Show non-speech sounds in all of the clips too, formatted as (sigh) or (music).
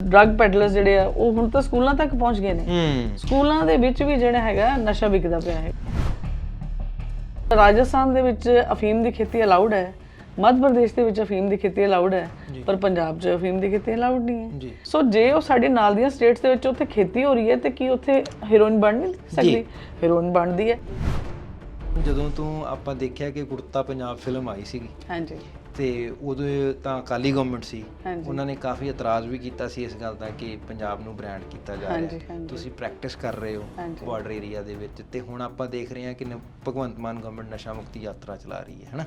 Drug peddlers ਜਿਹੜੇ ਆ ਉਹ ਹੁਣ ਤਾਂ ਸਕੂਲਾਂ ਤੱਕ ਪਹੁੰਚ ਗਏ ਨੇ। ਸਕੂਲਾਂ ਦੇ ਵਿੱਚ ਵੀ ਜਿਹੜਾ ਹੈਗਾ ਨਸ਼ਾ ਵਿਕਦਾ ਪਿਆ ਹੈ। ਰਾਜਸਥਾਨ ਦੇ ਵਿੱਚ ਅਫੀਮ ਦੀ ਖੇਤੀ ਅਲਾਉਡ ਹੈ। ਮੱਧ ਪ੍ਰਦੇਸ਼ ਦੇ ਵਿੱਚ ਅਫੀਮ ਦੀ ਖੇਤੀ ਅਲਾਉਡ ਹੈ। ਪਰ ਪੰਜਾਬ 'ਚ ਅਫੀਮ ਦੀ ਖੇਤੀ ਅਲਾਉਡ ਨਹੀਂ ਹੈ। ਸੋ ਜੇ ਉਹ ਸਾਡੇ ਨਾਲ ਦੀਆਂ ਸਟੇਟਸ ਦੇ ਵਿੱਚ ਉੱਥੇ ਖੇਤੀ ਹੋ ਰਹੀ ਹੈ ਤੇ ਕੀ ਉੱਥੇ ਹੀਰੋਇਨ ਬਣ ਨਹੀਂ ਸਕਦੀ ਹੀਰੋਇਨ ਬਣਦੀ ਹੈ। ਜਦੋਂ ਤੋਂ ਆਪਾਂ ਦੇਖਿਆ ਕਿ ਕੁੜਤਾ ਪੰਜਾਬ ਫਿਲਮ ਆਈ ਸੀਗੀ ਹਾਂਜੀ। ਤੇ ਉਦੋਂ ਤਾਂ ਅਕਾਲੀ ਗਵਰਨਮੈਂਟ ਸੀ। ਹਾਂਜੀ। ਉਹਨਾਂ ਨੇ ਕਾਫੀ ਇਤਰਾਜ਼ ਵੀ ਕੀਤਾ ਸੀ ਇਸ ਗੱਲ ਦਾ ਕਿ ਪੰਜਾਬ ਨੂੰ ਬ੍ਰਾਂਡ ਕੀਤਾ ਜਾ ਹਾਂਜੀ, ਰਿਹਾ ਹੈ। ਹਾਂਜੀ। ਤੁਸੀਂ ਪ੍ਰੈਕਟਿਸ ਕਰ ਰਹੇ ਹੋ ਹਾਂਜੀ। ਬਾਰਡਰ ਏਰੀਆ ਦੇ ਵਿੱਚ ਤੇ ਹੁਣ ਆਪਾਂ ਦੇਖ ਰਹੇ ਹਾਂ ਕਿ ਨ- ਭਗਵੰਤ ਮਾਨ ਗਵਰਨਮੈਂਟ ਨਸ਼ਾ ਮੁਕਤੀ ਯਾਤਰਾ ਚਲਾ ਰਹੀ ਹੈ ਹਨਾ?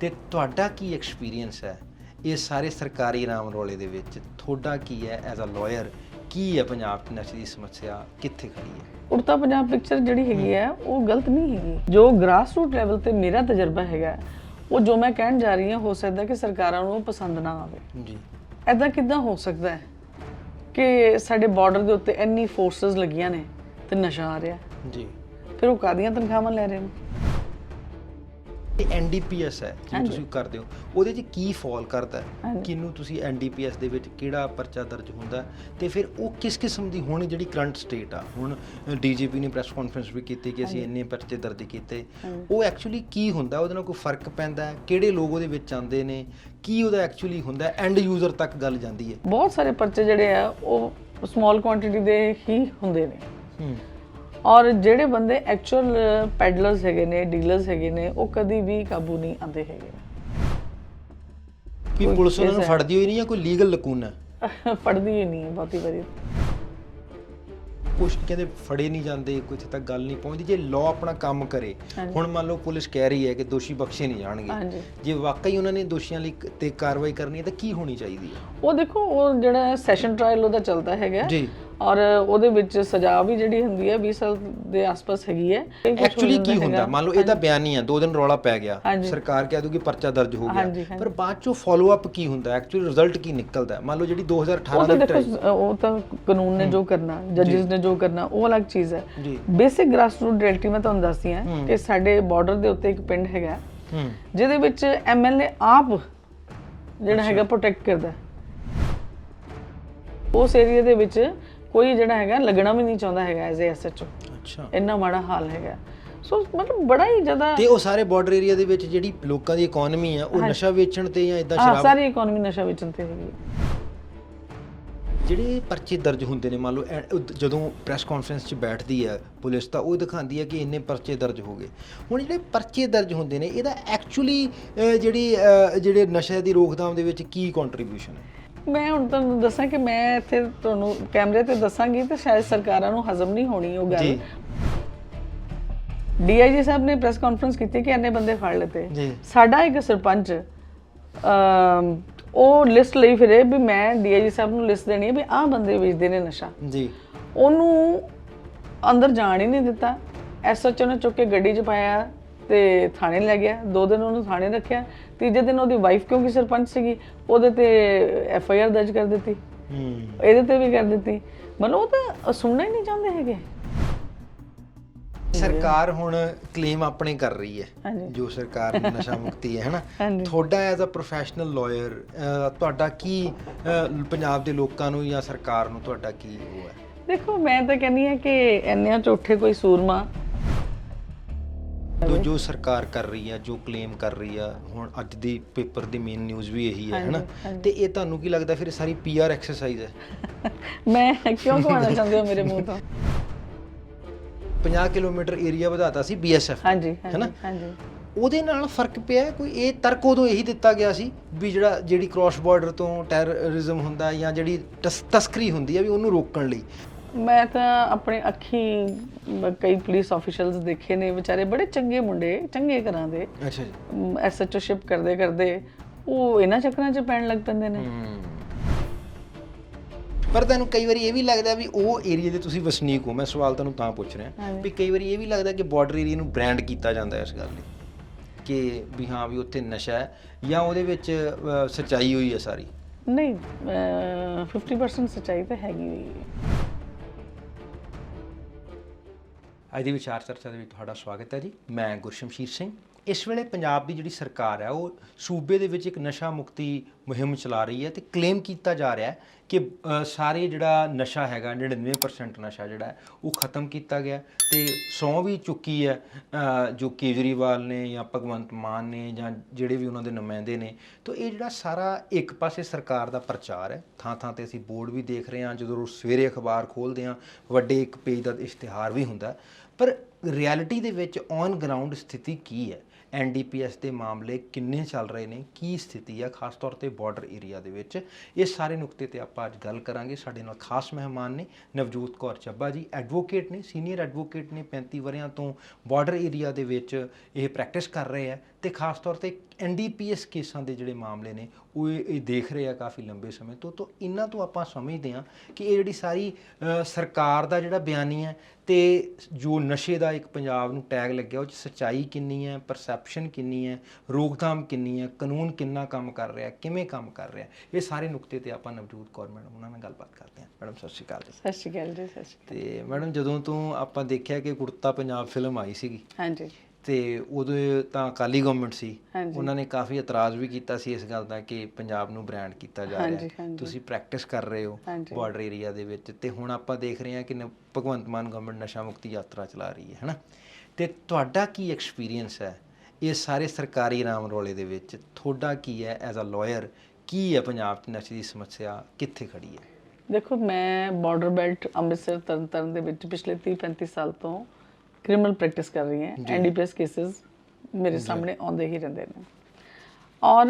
ਤੇ ਤੁਹਾਡਾ ਕੀ ਐਕਸਪੀਰੀਅੰਸ ਹੈ ਇਹ ਸਾਰੇ ਸਰਕਾਰੀ ਨਾਮ ਰੋਲੇ ਦੇ ਵਿੱਚ? ਤੁਹਾਡਾ ਕੀ ਹੈ ਐਜ਼ ਅ ਲਾਇਰ ਕੀ ਹੈ ਪੰਜਾਬ 'ਚ ਨਸ਼ੇ ਦੀ ਸਮੱਸਿਆ? ਕਿੱਥੇ ਖੜੀ ਹੈ? ਉੜਤਾ ਪੰਜਾਬ ਪਿਕਚਰ ਜਿਹੜੀ ਹੈਗੀ ਹੈ। ਉਹ ਗਲਤ ਨਹੀਂ ਹੈਗੀ। ਜੋ ਗ੍ਰਾਸ ਰੂਟ ਲੈਵਲ ਤੇ ਮੇਰਾ ਤਜਰਬਾ ਹੈਗਾ ਉਹ ਜੋ ਮੈਂ ਕਹਿਣ ਜਾ ਰਹੀ ਹਾਂ ਹੋ ਸਕਦਾ ਕਿ ਸਰਕਾਰਾਂ ਨੂੰ ਉਹ ਪਸੰਦ ਨਾ ਆਵੇ। ਜੀ। ਐਦਾਂ ਕਿੱਦਾਂ ਹੋ ਸਕਦਾ ਹੈ ਕਿ ਸਾਡੇ ਬਾਰਡਰ ਦੇ ਉੱਤੇ ਇੰਨੀ ਫੋਰਸਸ ਲੱਗੀਆਂ ਨੇ ਤੇ ਨਸ਼ਾ ਆ ਰਿਹਾ ਜੀ। ਫਿਰ ਉਹ ਕਾਦੀਆਂ ਤਨਖਾਹਾਂ ਲੈ ਰਹੇ ਨੇ? ਐਨਡੀਪੀਐਸ ਹੈ ਜੋ ਤੁਸੀਂ ਕਰਦੇ ਹੋ। ਉਹਦੇ 'ਚ ਕੀ ਫਾਲ ਕਰਦਾ ਹੈ? ਹਾਂਜੀ। ਕਿਹਨੂੰ ਤੁਸੀਂ ਐਨਡੀਪੀਐਸ ਦੇ ਵਿੱਚ ਕਿਹੜਾ ਪਰਚਾ ਦਰਜ ਹੁੰਦਾ ਹੈ? ਤੇ ਫਿਰ ਉਹ ਕਿਸ ਕਿਸਮ ਦੀ ਹੁਣ ਜਿਹੜੀ ਕਰੰਟ ਸਟੇਟ ਆ ਹੁਣ ਡੀਜੀਪੀ ਨੇ ਪ੍ਰੈਸ ਕਾਨਫਰੰਸ ਵੀ ਕੀਤੀ ਕਿ ਅਸੀਂ ਇੰਨੇ ਪਰਚੇ ਦਰਜ ਕੀਤੇ। ਉਹ ਐਕਚੁਅਲੀ ਕੀ ਹੁੰਦਾ? ਉਹਦੇ ਨਾਲ ਕੋਈ ਫ਼ਰਕ ਪੈਂਦਾ ਹੈ? ਕਿਹੜੇ ਲੋਕ ਉਹਦੇ ਵਿੱਚ ਆਉਂਦੇ ਨੇ? ਕੀ ਉਹਦਾ ਐਕਚੁਅਲੀ ਹੁੰਦਾ ਐਂਡ ਯੂਜ਼ਰ ਤੱਕ ਗੱਲ ਜਾਂਦੀ ਹੈ। ਬਹੁਤ ਸਾਰੇ ਪਰਚੇ ਜਿਹੜੇ ਆ ਉਹ ਸਮਾਲ ਕੁਆਂਟੀਟੀ ਦੇ ਹੀ ਹੁੰਦੇ ਨੇ। ਹੂੰ। ਔਰ ਜਿਹੜੇ ਬੰਦੇ ਐਕਚੁਅਲ ਪੈਡਲਰਸ ਹੈਗੇ ਨੇ ਡੀਲਰਸ ਹੈਗੇ ਨੇ ਉਹ ਕਦੀ ਵੀ ਕਾਬੂ ਨਹੀਂ ਆਉਂਦੇ ਹੈਗੇ। ਕੀ ਪੁਲਿਸ ਉਹਨਾਂ ਨੂੰ ਫੜਦੀ ਹੋਈ ਨਹੀਂ ਜਾਂ ਕੋਈ ਲੀਗਲ ਲਕੂਨ ਹੈ? (laughs) ਫੜਦੀ ਹੀ ਨਹੀਂ ਹੈ ਬਹੁਤੀ ਵਾਰੀ ਕੁਛ ਕਹਿੰਦੇ ਫੜੇ ਨਹੀਂ ਜਾਂਦੇ ਕੁਝ ਤੱਕ ਗੱਲ ਨਹੀਂ ਪਹੁੰਚਦੀ। ਜੇ ਲਾਅ ਆਪਣਾ ਕੰਮ ਕਰੇ ਹੁਣ ਮੰਨ ਲਓ ਪੁਲਿਸ ਕਹਿ ਰਹੀ ਹੈ ਕਿ ਦੋਸ਼ੀ ਬਖਸ਼ੇ ਨਹੀਂ ਜਾਣਗੇ। ਜੇ ਵਾਕਈ ਉਹਨਾਂ ਨੇ ਦੋਸ਼ੀਆਂ ਲਈ ਤੇ ਕਾਰਵਾਈ ਕਰਨੀ ਹੈ ਤਾਂ ਕੀ ਹੋਣੀ ਚਾਹੀਦੀ ਹੈ? ਉਹ ਦੇਖੋ ਉਹ ਜਿਹੜਾ ਸੈਸ਼ਨ ਟ੍ਰਾਇਲ ਉਹਦਾ ਚੱਲਦਾ ਹੈਗਾ। ਜੀ। ਔਰ ਉਹਦੇ ਵਿੱਚ ਸਜ਼ਾ ਵੀ ਜਿਹੜੀ ਹੁੰਦੀ ਹੈ 20 ਸਾਲ ਦੇ ਆਸ-ਪਾਸ ਹੈਗੀ ਹੈ। ਐਕਚੁਅਲੀ ਕੀ ਹੁੰਦਾ। ਮੰਨ ਲਓ ਇਹਦਾ ਬਿਆਨ ਨਹੀਂ ਹੈ ਦੋ ਦਿਨ ਰੌਲਾ ਪੈ ਗਿਆ। ਸਰਕਾਰ ਕਹਿ ਦੂਗੀ ਪਰਚਾ ਦਰਜ ਹੋ ਗਿਆ। ਪਰ ਬਾਅਦ ਚੋਂ ਫਾਲੋ ਅਪ ਕੀ ਹੁੰਦਾ? ਐਕਚੁਅਲੀ ਰਿਜ਼ਲਟ ਕੀ ਨਿਕਲਦਾ? ਹੈ? ਮੰਨ ਲਓ ਜਿਹੜੀ 2018 ਉਹ ਤਾਂ ਦੀ ਸ- ਉਹ ਤਾਂ ਕਾਨੂੰਨ ਨੇ ਜੋ ਕਰਨਾ ਜੱਜਸ ਨੇ ਜੋ ਕਰਨਾ ਉਹ ਅਲੱਗ ਚੀਜ਼ ਹੈ। ਬੇਸਿਕ ਗ੍ਰਾਸ ਰੂਟ ਰਿਐਲਿਟੀ ਮੈਂ ਤੁਹਾਨੂੰ ਦੱਸਦੀ ਹਾਂ ਕਿ ਸਾਡੇ ਬਾਰਡਰ ਦੇ ਉੱਤੇ ਇੱਕ ਪਿੰਡ ਹੈਗਾ। ਜਿਹਦੇ ਵਿੱਚ ਐਮਐਲਏ ਆਪ ਜਿਹੜਾ ਹੈਗਾ ਪ੍ਰੋਟੈਕਟ ਕਰਦਾ। ਉਸ ਏਰੀਆ ਦੇ ਵਿੱਚ ਕੋਈ ਜਿਹੜਾ ਹੈਗਾ ਲੱਗਣਾ ਵੀ ਨਹੀਂ ਚਾਹੁੰਦਾ ਹੈਗਾ ਐਜ਼ ਐਸਐਚਓ ਅੱਛਾ। ਇੰਨਾ ਮਾੜਾ ਹਾਲ ਹੈਗਾ। ਸੋ ਮਤਲਬ ਬੜਾ ਹੀ ਜ਼ਿਆਦਾ ਤੇ ਉਹ ਸਾਰੇ ਬਾਰਡਰ ਏਰੀਆ ਦੇ ਵਿੱਚ ਜਿਹੜੀ ਲੋਕਾਂ ਦੀ ਇਕਨੋਮੀ ਆ ਉਹ ਨਸ਼ਾ ਵੇਚਣ ਤੇ ਜਾਂ ਇਦਾਂ ਹਾਂ ਸ਼ਰਾਬ ਸਾਰੀ ਇਕਨੋਮੀ ਨਸ਼ਾ ਵੇਚਣ ਤੇ ਹੈਗੀ। ਹੈ। ਜਿਹੜੇ ਪਰਚੇ ਦਰਜ ਹੁੰਦੇ ਨੇ ਮੰਨ ਲਓ ਜਦੋਂ ਪ੍ਰੈਸ ਕਾਨਫਰੰਸ 'ਚ ਬੈਠਦੀ ਹੈ ਪੁਲਿਸ ਤਾਂ ਉਹ ਦਿਖਾਉਂਦੀ ਹੈ ਕਿ ਇੰਨੇ ਪਰਚੇ ਦਰਜ ਹੋ ਗਏ। ਹੁਣ ਜਿਹੜੇ ਪਰਚੇ ਦਰਜ ਹੁੰਦੇ ਨੇ ਇਹਦਾ ਐਕਚੁਅਲੀ ਜਿਹੜੀ ਜਿਹੜੇ ਨਸ਼ੇ ਦੀ ਰੋਕਥਾਮ ਦੇ ਵਿੱਚ ਕੀ ਕੰਟਰੀਬਿਊਸ਼ਨ ਹੈ ਮੈਂ ਹੁਣ ਤੁਹਾਨੂੰ ਦੱਸਾਂ ਕਿ ਮੈਂ ਇੱਥੇ ਤੁਹਾਨੂੰ ਕੈਮਰੇ ਤੇ ਦੱਸਾਂਗੀ ਤੇ ਸ਼ਾਇਦ ਸਰਕਾਰਾਂ ਨੂੰ ਹਜ਼ਮ ਨਹੀਂ ਹੋਣੀ ਉਹ ਗੱਲ। ਡੀਆਈਜੀ ਸਾਹਿਬ ਨੇ ਪ੍ਰੈਸ ਕਾਨਫਰੰਸ ਕੀਤੀ ਕਿ ਇੰਨੇ ਬੰਦੇ ਫੜ ਲਏ ਜੀ। ਸਾਡਾ ਇੱਕ ਸਰਪੰਚ ਉਹ ਲਿਸਟ ਲਈ ਫਿਰੇ ਵੀ ਮੈਂ ਡੀਆਈਜੀ ਸਾਹਿਬ ਨੂੰ ਲਿਸਟ ਦੇਣੀ ਹੈ ਵੀ ਆਹ ਬੰਦੇ ਵੇਚਦੇ ਨੇ ਨਸ਼ਾ। ਜੀ। ਉਹਨੂੰ ਅੰਦਰ ਜਾਣ ਹੀ ਨਹੀਂ ਦਿੱਤਾ। ਐਸਐਚਓ ਨੇ ਚੁੱਕ ਕੇ ਗੱਡੀ 'ਚ ਪਾਇਆ ਤੇ ਥਾਣੇ ਲੈ ਗਿਆ। ਦੋ ਦਿਨ ਉਹਨੂੰ ਥਾਣੇ ਰੱਖਿਆ। ਤੀਜੇ ਦਿਨ ਉਹਦੀ ਵਾਈਫ ਕਿਉਂਕਿ ਸਰਪੰਚ ਸੀਗੀ ਉਹਦੇ ਤੇ ਐਫ ਆਈ ਆਰ ਦਰਜ ਕਰ ਦਿੱਤੀ। ਹੂੰ। ਇਹਦੇ ਤੇ ਵੀ ਕਰ ਦਿੱਤੀ। ਮਤਲਬ ਉਹ ਤਾਂ ਸੁਣਨਾ ਹੀ ਨਹੀਂ ਚਾਹੁੰਦੇ ਹੈਗੇ। ਸਰਕਾਰ ਹੁਣ ਕਲੇਮ ਆਪਣੇ ਕਰ ਰਹੀ ਹੈ। ਜੋ ਸਰਕਾਰ ਨਸ਼ਾ ਮੁਕਤੀ ਹੈ ਹੈਨਾ। ਤੁਹਾਡਾ ਐਜ਼ ਅ ਪ੍ਰੋਫੈਸ਼ਨਲ ਲਾਇਰ ਤੁਹਾਡਾ ਕੀ ਪੰਜਾਬ ਦੇ ਲੋਕਾਂ ਨੂੰ ਜਾਂ ਸਰਕਾਰ ਨੂੰ ਤੁਹਾਡਾ ਕੀ ਉਹ ਹੈ? ਦੇਖੋ ਮੈਂ ਤਾਂ ਕਹਿੰਦੀ ਹਾਂ ਕਿ ਇੰਨਿਆਂ ਝੂਠੇ ਕੋਈ ਸੂਰਮਾ ਜੋ ਜੋ ਸਰਕਾਰ ਕਰ ਰਹੀ ਹੈ ਜੋ ਕਲੇਮ ਕਰ ਰਹੀ ਹੈ ਹੁਣ ਅੱਜ ਦੀ ਪੇਪਰ ਦੀ ਮੇਨ ਨਿਊਜ਼ ਵੀ ਇਹੀ ਹੈ ਹੈਨਾ? ਤੇ ਇਹ ਤੁਹਾਨੂੰ ਕੀ ਲੱਗਦਾ ਫਿਰ ਇਹ ਸਾਰੀ ਪੀਆਰ ਐਕਸਰਸਾਈਜ਼ ਹੈ ਮੈਂ ਕਿਉਂ ਕਹਾਉਣਾ ਚਾਹੁੰਦੇ ਹੋ ਮੇਰੇ ਮੂੰਹ ਤੋਂ? 50 ਕਿਲੋਮੀਟਰ ਏਰੀਆ ਵਧਾਤਾ ਸੀ ਬੀਐਸਐਫ ਹਾਂਜੀ ਹੈਨਾ? ਹਾਂਜੀ। ਉਹਦੇ ਨਾਲ ਫ਼ਰਕ ਪਿਆ? ਕੋਈ? ਇਹ ਤਰਕ ਉਦੋਂ ਇਹੀ ਦਿੱਤਾ ਗਿਆ ਸੀ ਵੀ ਜਿਹੜਾ ਜਿਹੜੀ ਕ੍ਰਾਸ ਬਾਰਡਰ ਤੋਂ ਟੈਰਰਿਜ਼ਮ ਹੁੰਦਾ ਜਾਂ ਜਿਹੜੀ ਤਸ- ਤਸਕਰੀ ਹੁੰਦੀ ਹੈ ਵੀ ਉਹਨੂੰ ਰੋਕਣ ਲਈ। ਮੈਂ ਤਾਂ ਆਪਣੇ ਅੱਖੀ ਕਈ ਪੁਲਿਸ ਆਫੀਸ਼ੀਅਲਸ ਦੇਖੇ ਨੇ ਵਿਚਾਰੇ ਬੜੇ ਚੰਗੇ ਮੁੰਡੇ ਚੰਗੇ ਘਰਾਂ ਦੇ। ਅੱਛਾ ਜੀ। ਐਸਐਚਓਸ਼ਿਪ ਕਰਦੇ ਕਰਦੇ ਉਹ ਇਹਨਾਂ ਚੱਕਰਾਂ 'ਚ ਪੈਣ ਲੱਗ ਪੈਂਦੇ ਨੇ। ਪਰ ਤੁਹਾਨੂੰ ਕਈ ਵਾਰੀ ਇਹ ਵੀ ਲੱਗਦਾ ਵੀ ਉਹ ਏਰੀਆ ਦੇ ਤੁਸੀਂ ਵਸਨੀਕ ਹੋ। ਮੈਂ ਸਵਾਲ ਤੁਹਾਨੂੰ ਤਾਂ ਪੁੱਛ ਰਿਹਾ। ਵੀ ਕਈ ਵਾਰੀ ਇਹ ਵੀ ਲੱਗਦਾ ਕਿ ਬਾਰਡਰ ਏਰੀਆ ਨੂੰ ਬ੍ਰਾਂਡ ਕੀਤਾ ਜਾਂਦਾ ਹੈ ਇਸ ਗੱਲ ਲਈ। ਕਿ ਵੀ ਹਾਂ ਵੀ ਉੱਥੇ ਨਸ਼ਾ ਹੈ ਜਾਂ ਉਹਦੇ ਵਿੱਚ ਸੱਚਾਈ ਹੋਈ ਹੈ ਸਾਰੀ। ਨਹੀਂ ਅਹ 50% ਸੱਚਾਈ ਤਾਂ ਹੈਗੀ ਹੋਈ ਹੈ। ਅੱਜ ਦੀ ਵਿਚਾਰ ਚਰਚਾ ਦੇ ਵਿੱਚ ਤੁਹਾਡਾ ਸਵਾਗਤ ਹੈ ਜੀ। ਮੈਂ ਗੁਰਸ਼ਮਸ਼ੀਰ ਸਿੰਘ ਇਸ ਵੇਲੇ ਪੰਜਾਬ ਦੀ ਜਿਹੜੀ ਸਰਕਾਰ ਹੈ, ਉਹ ਸੂਬੇ ਦੇ ਵਿੱਚ ਇੱਕ ਨਸ਼ਾ ਮੁਕਤੀ ਮੁਹਿੰਮ ਚਲਾ ਰਹੀ ਹੈ ਤੇ ਕਲੇਮ ਕੀਤਾ ਜਾ ਰਿਹਾ ਹੈ ਕਿ ਸਾਰੇ ਜਿਹੜਾ ਨਸ਼ਾ ਹੈਗਾ 99% ਨਸ਼ਾ ਜਿਹੜਾ ਉਹ ਖਤਮ ਕੀਤਾ ਗਿਆ ਤੇ ਸੌਂ ਵੀ ਚੁੱਕੀ ਹੈ ਜੋ ਕੇਜਰੀਵਾਲ ਨੇ ਜਾਂ ਭਗਵੰਤ ਮਾਨ ਨੇ ਜਾਂ ਜਿਹੜੇ ਵੀ ਉਹਨਾਂ ਦੇ ਨੁਮਾਇੰਦੇ ਨੇ। ਤਾਂ ਇਹ ਜਿਹੜਾ ਸਾਰਾ ਇੱਕ ਪਾਸੇ ਸਰਕਾਰ ਦਾ ਪ੍ਰਚਾਰ ਹੈ ਥਾਂ ਥਾਂ ਤੇ ਅਸੀਂ ਬੋਰਡ ਵੀ ਦੇਖ ਰਹੇ ਹਾਂ, ਜਦੋਂ ਸਵੇਰੇ ਅਖਬਾਰ ਖੋਲ੍ਹਦੇ ਹਾਂ, ਵੱਡੇ ਇੱਕ ਪੇਜ ਦਾ ਇਸ਼ਤਿਹਾਰ ਵੀ ਹੁੰਦਾ ਪਰ ਰਿਐਲਿਟੀ ਦੇ ਵਿੱਚ ਔਨ ਗਰਾਊਂਡ ਸਥਿਤੀ ਕੀ ਹੈ? ਐਨਡੀਪੀਐਸ ਦੇ ਮਾਮਲੇ ਕਿੰਨੇ ਚੱਲ ਰਹੇ ਨੇ, ਕੀ ਸਥਿਤੀ ਆ, ਖਾਸ ਤੌਰ ਤੇ ਬਾਰਡਰ ਏਰੀਆ ਦੇ ਵਿੱਚ। ਇਹ ਸਾਰੇ ਨੁਕਤੇ ਤੇ ਆਪਾਂ ਅੱਜ ਗੱਲ ਕਰਾਂਗੇ। ਸਾਡੇ ਨਾਲ ਖਾਸ ਮਹਿਮਾਨ ਨੇ ਨਵਜੋਤ ਕੌਰ ਚੱਬਾ ਜੀ ਐਡਵੋਕੇਟ ਨੇ ਸੀਨੀਅਰ ਐਡਵੋਕੇਟ ਨੇ 35 ਵਰਿਆਂ ਤੋਂ ਬਾਰਡਰ ਏਰੀਆ ਦੇ ਵਿੱਚ ਇਹ ਪ੍ਰੈਕਟਿਸ ਕਰ ਰਹੇ ਆ। ਤੇ ਖਾਸ ਤੌਰ ਤੇ ਐਨਡੀਪੀਐਸ ਕੇਸਾਂ ਦੇ ਜਿਹੜੇ ਮਾਮਲੇ ਨੇ ਉਹ ਇਹ ਦੇਖ ਰਹੇ ਆ ਕਾਫੀ ਲੰਬੇ ਸਮੇਂ ਤੋਂ ਤੋਂ ਇਹਨਾਂ ਤੋਂ ਆਪਾਂ ਸਮਝਦੇ ਹਾਂ ਕਿ ਇਹ ਜਿਹੜੀ ਸਾਰੀ ਸਰਕਾਰ ਦਾ ਜਿਹੜਾ ਬਿਆਨੀ ਹੈ ਤੇ ਜੋ ਨਸ਼ੇ ਦਾ ਇੱਕ ਪੰਜਾਬ ਨੂੰ ਟੈਗ ਲੱਗਿਆ ਉਹ ਚ ਸੱਚਾਈ ਕਿੰਨੀ ਹੈ ਪਰਸੈਪਸ਼ਨ ਕਿੰਨੀ ਹੈ ਰੋਕਥਾਮ ਕਿੰਨੀ ਹੈ ਕਾਨੂੰਨ ਕਿੰਨਾ ਕੰਮ ਕਰ ਰਿਹਾ ਕਿਵੇਂ ਕੰਮ ਕਰ ਰਿਹਾ ਇਹ ਸਾਰੇ ਨੁਕਤੇ ਤੇ ਆਪਾਂ ਨਵਜੋਤ ਕੌਰ ਮੈਡਮ ਉਹਨਾਂ ਨਾਲ ਗੱਲਬਾਤ ਕਰਦੇ ਹਾਂ। ਮੈਡਮ ਸਤਿ ਸ਼੍ਰੀ ਅਕਾਲ ਜੀ। ਸਤਿ ਸ਼੍ਰੀ ਅਕਾਲ ਜੀ ਸਤਿ ਸ਼੍ਰੀ ਤੇ ਮੈਡਮ ਜਦੋਂ ਤੋਂ ਆਪਾਂ ਦੇਖਿਆ ਕਿ ਕੁੜਤਾ ਪੰਜਾਬ ਫਿਲਮ ਆਈ ਸੀਗੀ ਹਾਂਜੀ। ਤੇ ਉਦੋਂ ਤਾਂ ਅਕਾਲੀ ਗਵਰਨਮੈਂਟ ਸੀ। ਉਹਨਾਂ ਨੇ ਕਾਫੀ ਇਤਰਾਜ਼ ਵੀ ਕੀਤਾ ਸੀ ਇਸ ਗੱਲ ਦਾ ਕਿ ਪੰਜਾਬ ਨੂੰ ਬ੍ਰਾਂਡ ਕੀਤਾ ਜਾ ਰਿਹਾ ਹੈ। ਤੁਸੀਂ ਪ੍ਰੈਕਟਿਸ ਕਰ ਰਹੇ ਹੋ। ਬਾਰਡਰ ਏਰੀਆ ਦੇ ਵਿੱਚ ਤੇ ਹੁਣ ਆਪਾਂ ਦੇਖ ਰਹੇ ਹਾਂ ਕਿ ਭਗਵੰਤ ਮਾਨ ਗਵਰਨਮੈਂਟ ਨਸ਼ਾ ਮੁਕਤੀ ਯਾਤਰਾ ਚਲਾ ਰਹੀ ਹੈ ਹਨਾ ਤੇ ਤੁਹਾਡਾ ਕੀ ਐਕਸਪੀਰੀਅੰਸ ਹੈ ਇਹ ਸਾਰੇ ਸਰਕਾਰੀ ਰਾਮ ਰੋਲੇ ਦੇ ਵਿੱਚ ਤੁਹਾਡਾ ਕੀ ਹੈ ਐਜ਼ ਅ ਲਾਇਰ ਕੀ ਹੈ ਪੰਜਾਬ 'ਚ ਨਸ਼ੇ ਦੀ ਸਮੱਸਿਆ ਕਿੱਥੇ ਖੜੀ ਹੈ ਦੇਖੋ ਮੈਂ ਬਾਰਡਰ ਬੈਲਟ ਅੰਮ੍ਰਿਤਸਰ ਤਰਨਤਾਰਨ ਦੇ ਵਿੱਚ ਪਿਛਲੇ 30 35 ਸਾਲ ਤੋਂ ਕ੍ਰਿਮੀਨਲ ਪ੍ਰੈਕਟਿਸ ਕਰ ਰਹੀ ਹਾਂ ਐਨਡੀਪੀਐਸ ਕੇसेस ਮੇਰੇ ਸਾਹਮਣੇ ਆਉਂਦੇ ਹੀ ਰਹਿੰਦੇ ਨੇ ਔਰ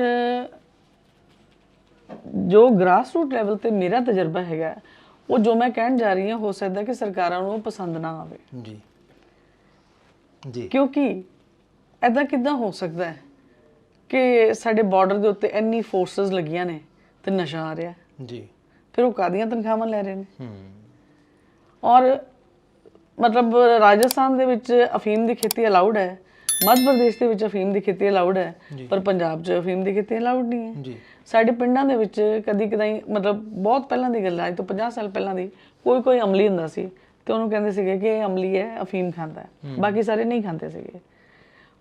ਜੋ ਗ੍ਰਾਸ ਰੂਟ ਲੈਵਲ ਤੇ ਮੇਰਾ ਤਜਰਬਾ ਹੈਗਾ ਉਹ ਜੋ ਮੈਂ ਕਹਿਣ ਜਾ ਰਹੀ ਹਾਂ ਹੋ ਸਕਦਾ ਕਿ ਸਰਕਾਰਾਂ ਨੂੰ ਪਸੰਦ ਨਾ ਆਵੇ ਜੀ ਜੀ ਕਿਉਂਕਿ ਐਦਾਂ ਕਿਦਾਂ ਹੋ ਸਕਦਾ ਹੈ ਕਿ ਸਾਡੇ ਬਾਰਡਰ ਦੇ ਉੱਤੇ ਇੰਨੀ ਫੋਰਸਸ ਲੱਗੀਆਂ ਨੇ ਤੇ ਨਸ਼ਾ ਆ ਰਿਹਾ। ਜੀ ਫਿਰ ਉਹ ਕਾਦੀਆਂ ਤਨਖਾਹਾਂ ਲੈ ਰਹੇ ਨੇ ਹੂੰ ਔਰ ਮਤਲਬ ਰਾਜਸਥਾਨ ਦੇ ਵਿੱਚ ਅਫੀਮ ਦੀ ਖੇਤੀ ਅਲਾਉਡ ਹੈ ਮੱਧ ਪ੍ਰਦੇਸ਼ ਦੇ ਵਿੱਚ ਅਫੀਮ ਦੀ ਖੇਤੀ ਅਲਾਉਡ ਹੈ ਪਰ ਪੰਜਾਬ 'ਚ ਅਫੀਮ ਦੀ ਖੇਤੀ ਅਲਾਉਡ ਨਹੀਂ ਹੈ। ਜੀ। ਸਾਡੇ ਪਿੰਡਾਂ ਦੇ ਵਿੱਚ ਕਦੀ ਕਦਾਈ ਮਤਲਬ ਬਹੁਤ ਪਹਿਲਾਂ ਦੀ ਗੱਲ ਹੈ ਅੱਜ ਤੋਂ 50 ਸਾਲ ਪਹਿਲਾਂ ਦੀ ਕੋਈ ਕੋਈ ਅਮਲੀ ਹੁੰਦਾ ਸੀ ਤੇ ਉਹਨੂੰ ਕਹਿੰਦੇ ਸੀਗੇ ਕਿ ਇਹ ਅਮਲੀ ਹੈ ਅਫੀਮ ਖਾਂਦਾ ਹੈ। ਬਾਕੀ ਸਾਰੇ ਨਹੀਂ ਖਾਂਦੇ ਸੀਗੇ।